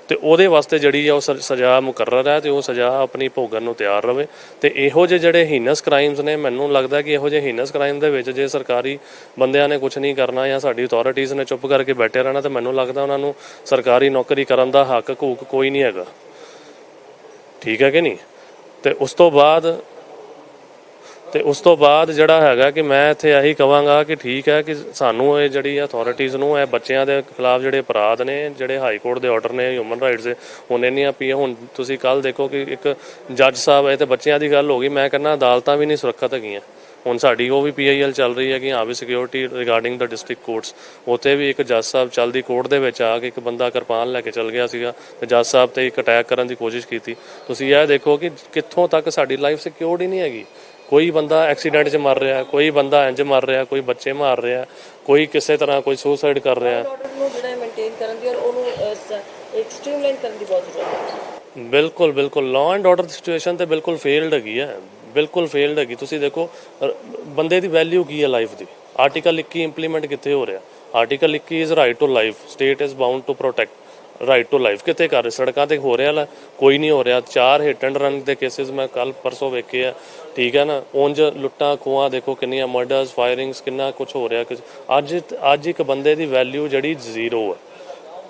ਤੇ ਉਹਦੇ ਵਾਸਤੇ ਜਿਹੜੀ ਆ ਉਹ ਸ- ਸਜ਼ਾ ਮੁਕਰਰ ਹੈ ਤੇ ਉਹ ਸਜ਼ਾ ਆਪਣੀ ਭੋਗਣ ਨੂੰ ਤਿਆਰ ਰਵੇ, ਤੇ ਇਹੋ ਜਿਹੇ ਜਿਹੜੇ ਹੀਨਸ ਕ੍ਰਾਈਮਸ ਨੇ, ਮੈਨੂੰ ਲੱਗਦਾ ਕਿ ਇਹੋ ਜਿਹੇ ਹੀਨਸ ਕ੍ਰਾਈਮ ਦੇ ਵਿੱਚ ਜੇ ਸਰਕਾਰੀ ਬੰਦਿਆਂ ਨੇ ਕੁਝ ਨਹੀਂ ਕਰਨਾ ਜਾਂ ਸਾਡੀ ਅਥਾਰਟੀਜ਼ ਨੇ ਚੁੱਪ ਕਰਕੇ ਬੈਠੇ ਰਹਿਣਾ, ਤੇ ਮੈਨੂੰ ਲੱਗਦਾ ਉਹਨਾਂ ਨੂੰ ਸਰਕਾਰੀ ਨੌਕਰੀ ਕਰਨ ਦਾ ਹੱਕ ਹਕੂਕ ਕੋਈ ਨਹੀਂ ਹੈਗਾ। ਠੀਕ ਹੈ ਕਿ ਨਹੀਂ? ਤੇ ਉਸ ਤੋਂ ਬਾਅਦ, ਤੇ ਉਸ ਤੋਂ ਬਾਅਦ ਜਿਹੜਾ ਹੈਗਾ ਕਿ ਮੈਂ ਇੱਥੇ ਇਹੀ ਕਵਾਂਗਾ ਕਿ ਠੀਕ ਹੈ ਕਿ ਸਾਨੂੰ ਇਹ ਜਿਹੜੀ ਅਥਾਰਟੀਜ਼ ਨੂੰ, ਇਹ ਬੱਚਿਆਂ ਦੇ ਖਿਲਾਫ ਜਿਹੜੇ ਅਪਰਾਧ ਨੇ, ਜਿਹੜੇ ਹਾਈ ਕੋਰਟ ਦੇ ਆਰਡਰ ਨੇ ਹਿਊਮਨ ਰਾਈਟਸ ਦੇ, ਹੁਣ ਇੰਨੀਆਂ ਪੀਆਂ ਹੁਣ ਤੁਸੀਂ ਕੱਲ ਦੇਖੋ ਕਿ ਇੱਕ ਜੱਜ ਸਾਹਿਬ, ਇਹ ਤੇ ਬੱਚਿਆਂ ਦੀ ਗੱਲ ਹੋ ਗਈ, ਮੈਂ ਕਹਿੰਦਾ ਅਦਾਲਤਾਂ ਵੀ ਨਹੀਂ ਸੁਰੱਖਿਅਤ ਹੈਗੀਆਂ। ਹੁਣ ਸਾਡੀ ਉਹ ਵੀ ਪੀਆਈਐਲ ਚੱਲ ਰਹੀ ਹੈ ਕਿ ਹਾਂ ਵੀ security regarding the district courts ਉੱਥੇ ਵੀ ਇੱਕ ਜੱਜ ਸਾਹਿਬ ਚੱਲਦੀ ਕੋਰਟ ਦੇ ਵਿੱਚ ਆ ਕੇ ਇੱਕ ਬੰਦਾ ਕਿਰਪਾਨ ਲੈ ਕੇ ਚੱਲ ਗਿਆ ਸੀਗਾ ਤੇ ਜੱਜ ਸਾਹਿਬ ਤੇ ਇੱਕ ਅਟੈਕ ਕਰਨ ਦੀ ਕੋਸ਼ਿਸ਼ ਕੀਤੀ। ਤੁਸੀਂ ਇਹ ਦੇਖੋ ਕਿ ਕਿੱਥੋਂ ਤੱਕ ਸਾਡੀ ਲਾਈਫ ਸਿਕਿਉਰਡ ਹੀ ਨਹੀਂ ਹੈਗੀ। ਕੋਈ ਬੰਦਾ ਐਕਸੀਡੈਂਟ 'ਚ ਮਰ ਰਿਹਾ ਕੋਈ ਬੰਦਾ ਇੰਜ ਮਰ ਰਿਹਾ ਕੋਈ ਬੱਚੇ ਮਾਰ ਰਿਹਾ ਕੋਈ ਕਿਸੇ ਤਰ੍ਹਾਂ ਕੋਈ ਸੁਸਾਈਡ ਕਰ ਰਿਹਾ। ਬਿਲਕੁਲ ਬਿਲਕੁਲ। ਲਾਅ ਐਂਡ ਆਰਡਰ ਸਿਚੁਏਸ਼ਨ ਤੇ ਬਿਲਕੁਲ ਫੇਲਡ ਹੈਗੀ ਹੈ। ਬਿਲਕੁਲ ਫੇਲਡ ਹੈਗੀ। ਤੁਸੀਂ ਦੇਖੋ ਅ, ਬੰਦੇ ਦੀ ਵੈਲਿਊ ਕੀ ਹੈ ਲਾਈਫ ਦੀ? ਆਰਟੀਕਲ 21 ਇੰਪਲੀਮੈਂਟ ਕਿੱਥੇ ਹੋ ਰਿਹਾ? Article 21 is right to life state is bound to protect right to life ਕਿੱਥੇ ਕਰ ਰਹੇ? ਸੜਕਾਂ ਤੇ ਹੋ ਰਿਹਾ ਲਾ ਕੋਈ ਨਹੀਂ ਹੋ ਰਿਹਾ। ਚਾਰ ਹਿੱਟ ਐਂਡ ਰਨ ਦੇ ਕੇਸਿਸ ਮੈਂ ਕੱਲ ਪਰਸੋਂ ਵੇਖੇ ਆ। ਠੀਕ ਹੈ ਨਾ? ਉਂਝ ਲੁੱਟਾਂ ਖੋਹਾਂ ਦੇਖੋ ਕਿੰਨੀਆਂ ਮਰਡਰਸ ਫਾਇਰਿੰਗਸ ਕਿੰਨਾ ਕੁਝ ਹੋ ਰਿਹਾ। ਅੱਜ ਅੱਜ ਇੱਕ ਬੰਦੇ ਦੀ ਵੈਲਿਊ ਜਿਹੜੀ ਜ਼ੀਰੋ ਹੈ।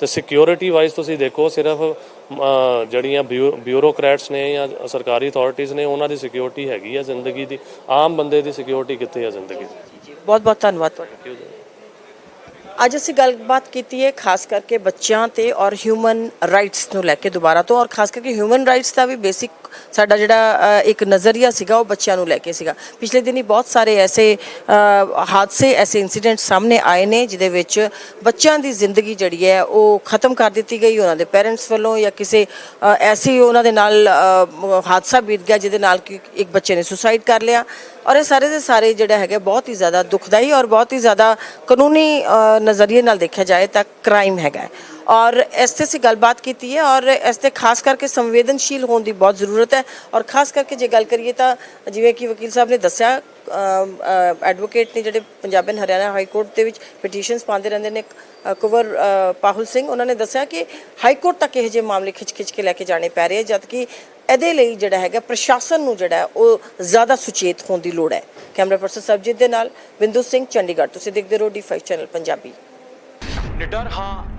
ਤੇ ਸਿਕਿਉਰਿਟੀ ਵਾਈਜ਼ ਤੁਸੀਂ ਦੇਖੋ ਸਿਰਫ ਜਿਹੜੀਆਂ ਬਿਊ- ਬਿਊਰੋਕਰੈਟਸ ਨੇ ਜਾਂ ਸਰਕਾਰੀ ਅਥਾਰਟੀਆਂ ਨੇ ਉਹਨਾਂ ਦੀ ਸਿਕਿਉਰਿਟੀ ਹੈਗੀ ਆ ਜ਼ਿੰਦਗੀ ਦੀ। ਆਮ ਬੰਦੇ ਦੀ ਸਿਕਿਉਰਿਟੀ ਕਿੱਥੇ ਆ ਜ਼ਿੰਦਗੀ? ਦੀ ਬਹੁਤ ਬਹੁਤ ਧੰਨਵਾਦ ਤੁਹਾਡਾ ਅੱਜ ਅਸੀਂ ਗੱਲਬਾਤ ਕੀਤੀ ਹੈ ਖਾਸ ਕਰਕੇ ਬੱਚਿਆਂ ਤੇ ਔਰ ਹਿਊਮਨ ਰਾਈਟਸ ਨੂੰ ਲੈ ਕੇ ਦੁਬਾਰਾ ਤੋਂ ਔਰ ਖਾਸ ਕਰਕੇ ਹਿਊਮਨ ਰਾਈਟਸ ਦਾ ਵੀ ਬੇਸਿਕ ਸਾਡਾ ਜਿਹੜਾ ਇੱਕ ਨਜ਼ਰੀਆ ਸੀਗਾ, ਉਹ ਬੱਚਿਆਂ ਨੂੰ ਲੈ ਕੇ ਸੀਗਾ। ਪਿਛਲੇ ਦਿਨੀ ਬਹੁਤ ਸਾਰੇ ਐਸੇ ਹਾਦਸੇ, ਐਸੇ ਇਨਸੀਡੈਂਟ ਸਾਹਮਣੇ ਆਏ ਨੇ, ਜਿਹਦੇ ਵਿੱਚ ਬੱਚਿਆਂ ਦੀ ਜ਼ਿੰਦਗੀ ਜਿਹੜੀ ਹੈ, ਉਹ ਖਤਮ ਕਰ ਦਿੱਤੀ ਗਈ। ਉਹਨਾਂ ਦੇ ਪੇਰੈਂਟਸ ਵੱਲੋਂ ਜਾਂ ਕਿਸੇ ਐਸੀ ਉਹਨਾਂ ਦੇ ਨਾਲ ਹਾਦਸਾ ਬੀਤ ਗਿਆ, ਜਿਹਦੇ ਨਾਲ ਕਿ ਇੱਕ ਬੱਚੇ ਨੇ ਸੁਸਾਈਡ ਕਰ ਲਿਆ। ਔਰ ਇਹ ਸਾਰੇ ਦੇ ਸਾਰੇ ਜਿਹੜਾ ਹੈਗਾ, ਬਹੁਤ ਹੀ ਜ਼ਿਆਦਾ ਦੁਖਦਾਈ ਔਰ ਬਹੁਤ ਹੀ ਜ਼ਿਆਦਾ ਕਾਨੂੰਨੀ ਨਜ਼ਰੀਏ ਨਾਲ ਦੇਖਿਆ ਜਾਏ ਤਾਂ ਕ੍ਰਾਈਮ ਹੈਗਾ ਔਰ ਇਸ ਤੇ ਅਸੀਂ ਗੱਲਬਾਤ ਕੀਤੀ ਹੈ ਔਰ ਇਸ ਤੇ ਖਾਸ ਕਰਕੇ ਸੰਵੇਦਨਸ਼ੀਲ ਹੋਣ ਦੀ ਬਹੁਤ ਜ਼ਰੂਰਤ ਹੈ ਔਰ ਖਾਸ ਕਰਕੇ ਜੇ ਗੱਲ ਕਰੀਏ ਤਾਂ ਜਿਵੇਂ ਕਿ ਵਕੀਲ ਸਾਹਿਬ ਨੇ ਦੱਸਿਆ ਐਡਵੋਕੇਟ ਨੇ ਜਿਹੜੇ Punjab and Haryana high court ਦੇ ਵਿੱਚ ਪਟੀਸ਼ਨਸ ਪਾਉਂਦੇ ਰਹਿੰਦੇ ਨੇ ਕੁਵਰ ਪਾਹੁਲ ਸਿੰਘ ਉਹਨਾਂ ਨੇ ਦੱਸਿਆ ਕਿ ਹਾਈ ਕੋਰਟ ਤੱਕ ਇਹ ਜਿਹੇ ਮਾਮਲੇ ਖਿੱਚ-ਖਿੱਚ ਕੇ ਲੈ ਕੇ ਜਾਣੇ ਪੈ ਰਹੇ ਜਦ ਕਿ ਇਹਦੇ ਲਈ ਜਿਹੜਾ ਹੈਗਾ ਪ੍ਰਸ਼ਾਸਨ ਨੂੰ ਜਿਹੜਾ ਉਹ ਜ਼ਿਆਦਾ ਸੁਚੇਤ ਹੋਣ ਦੀ ਲੋੜ ਹੈ ਕੈਮਰਾ ਪਰਸਨ ਸਰਬਜੀਤ ਦੇ ਨਾਲ ਬਿੰਦੂ ਸਿੰਘ ਚੰਡੀਗੜ੍ਹ ਤੁਸੀਂ ਦੇਖਦੇ ਰਹੋ ਡੀ5 ਚੈਨਲ ਪੰਜਾਬੀ ਨਿਡਰ ਹਾਂ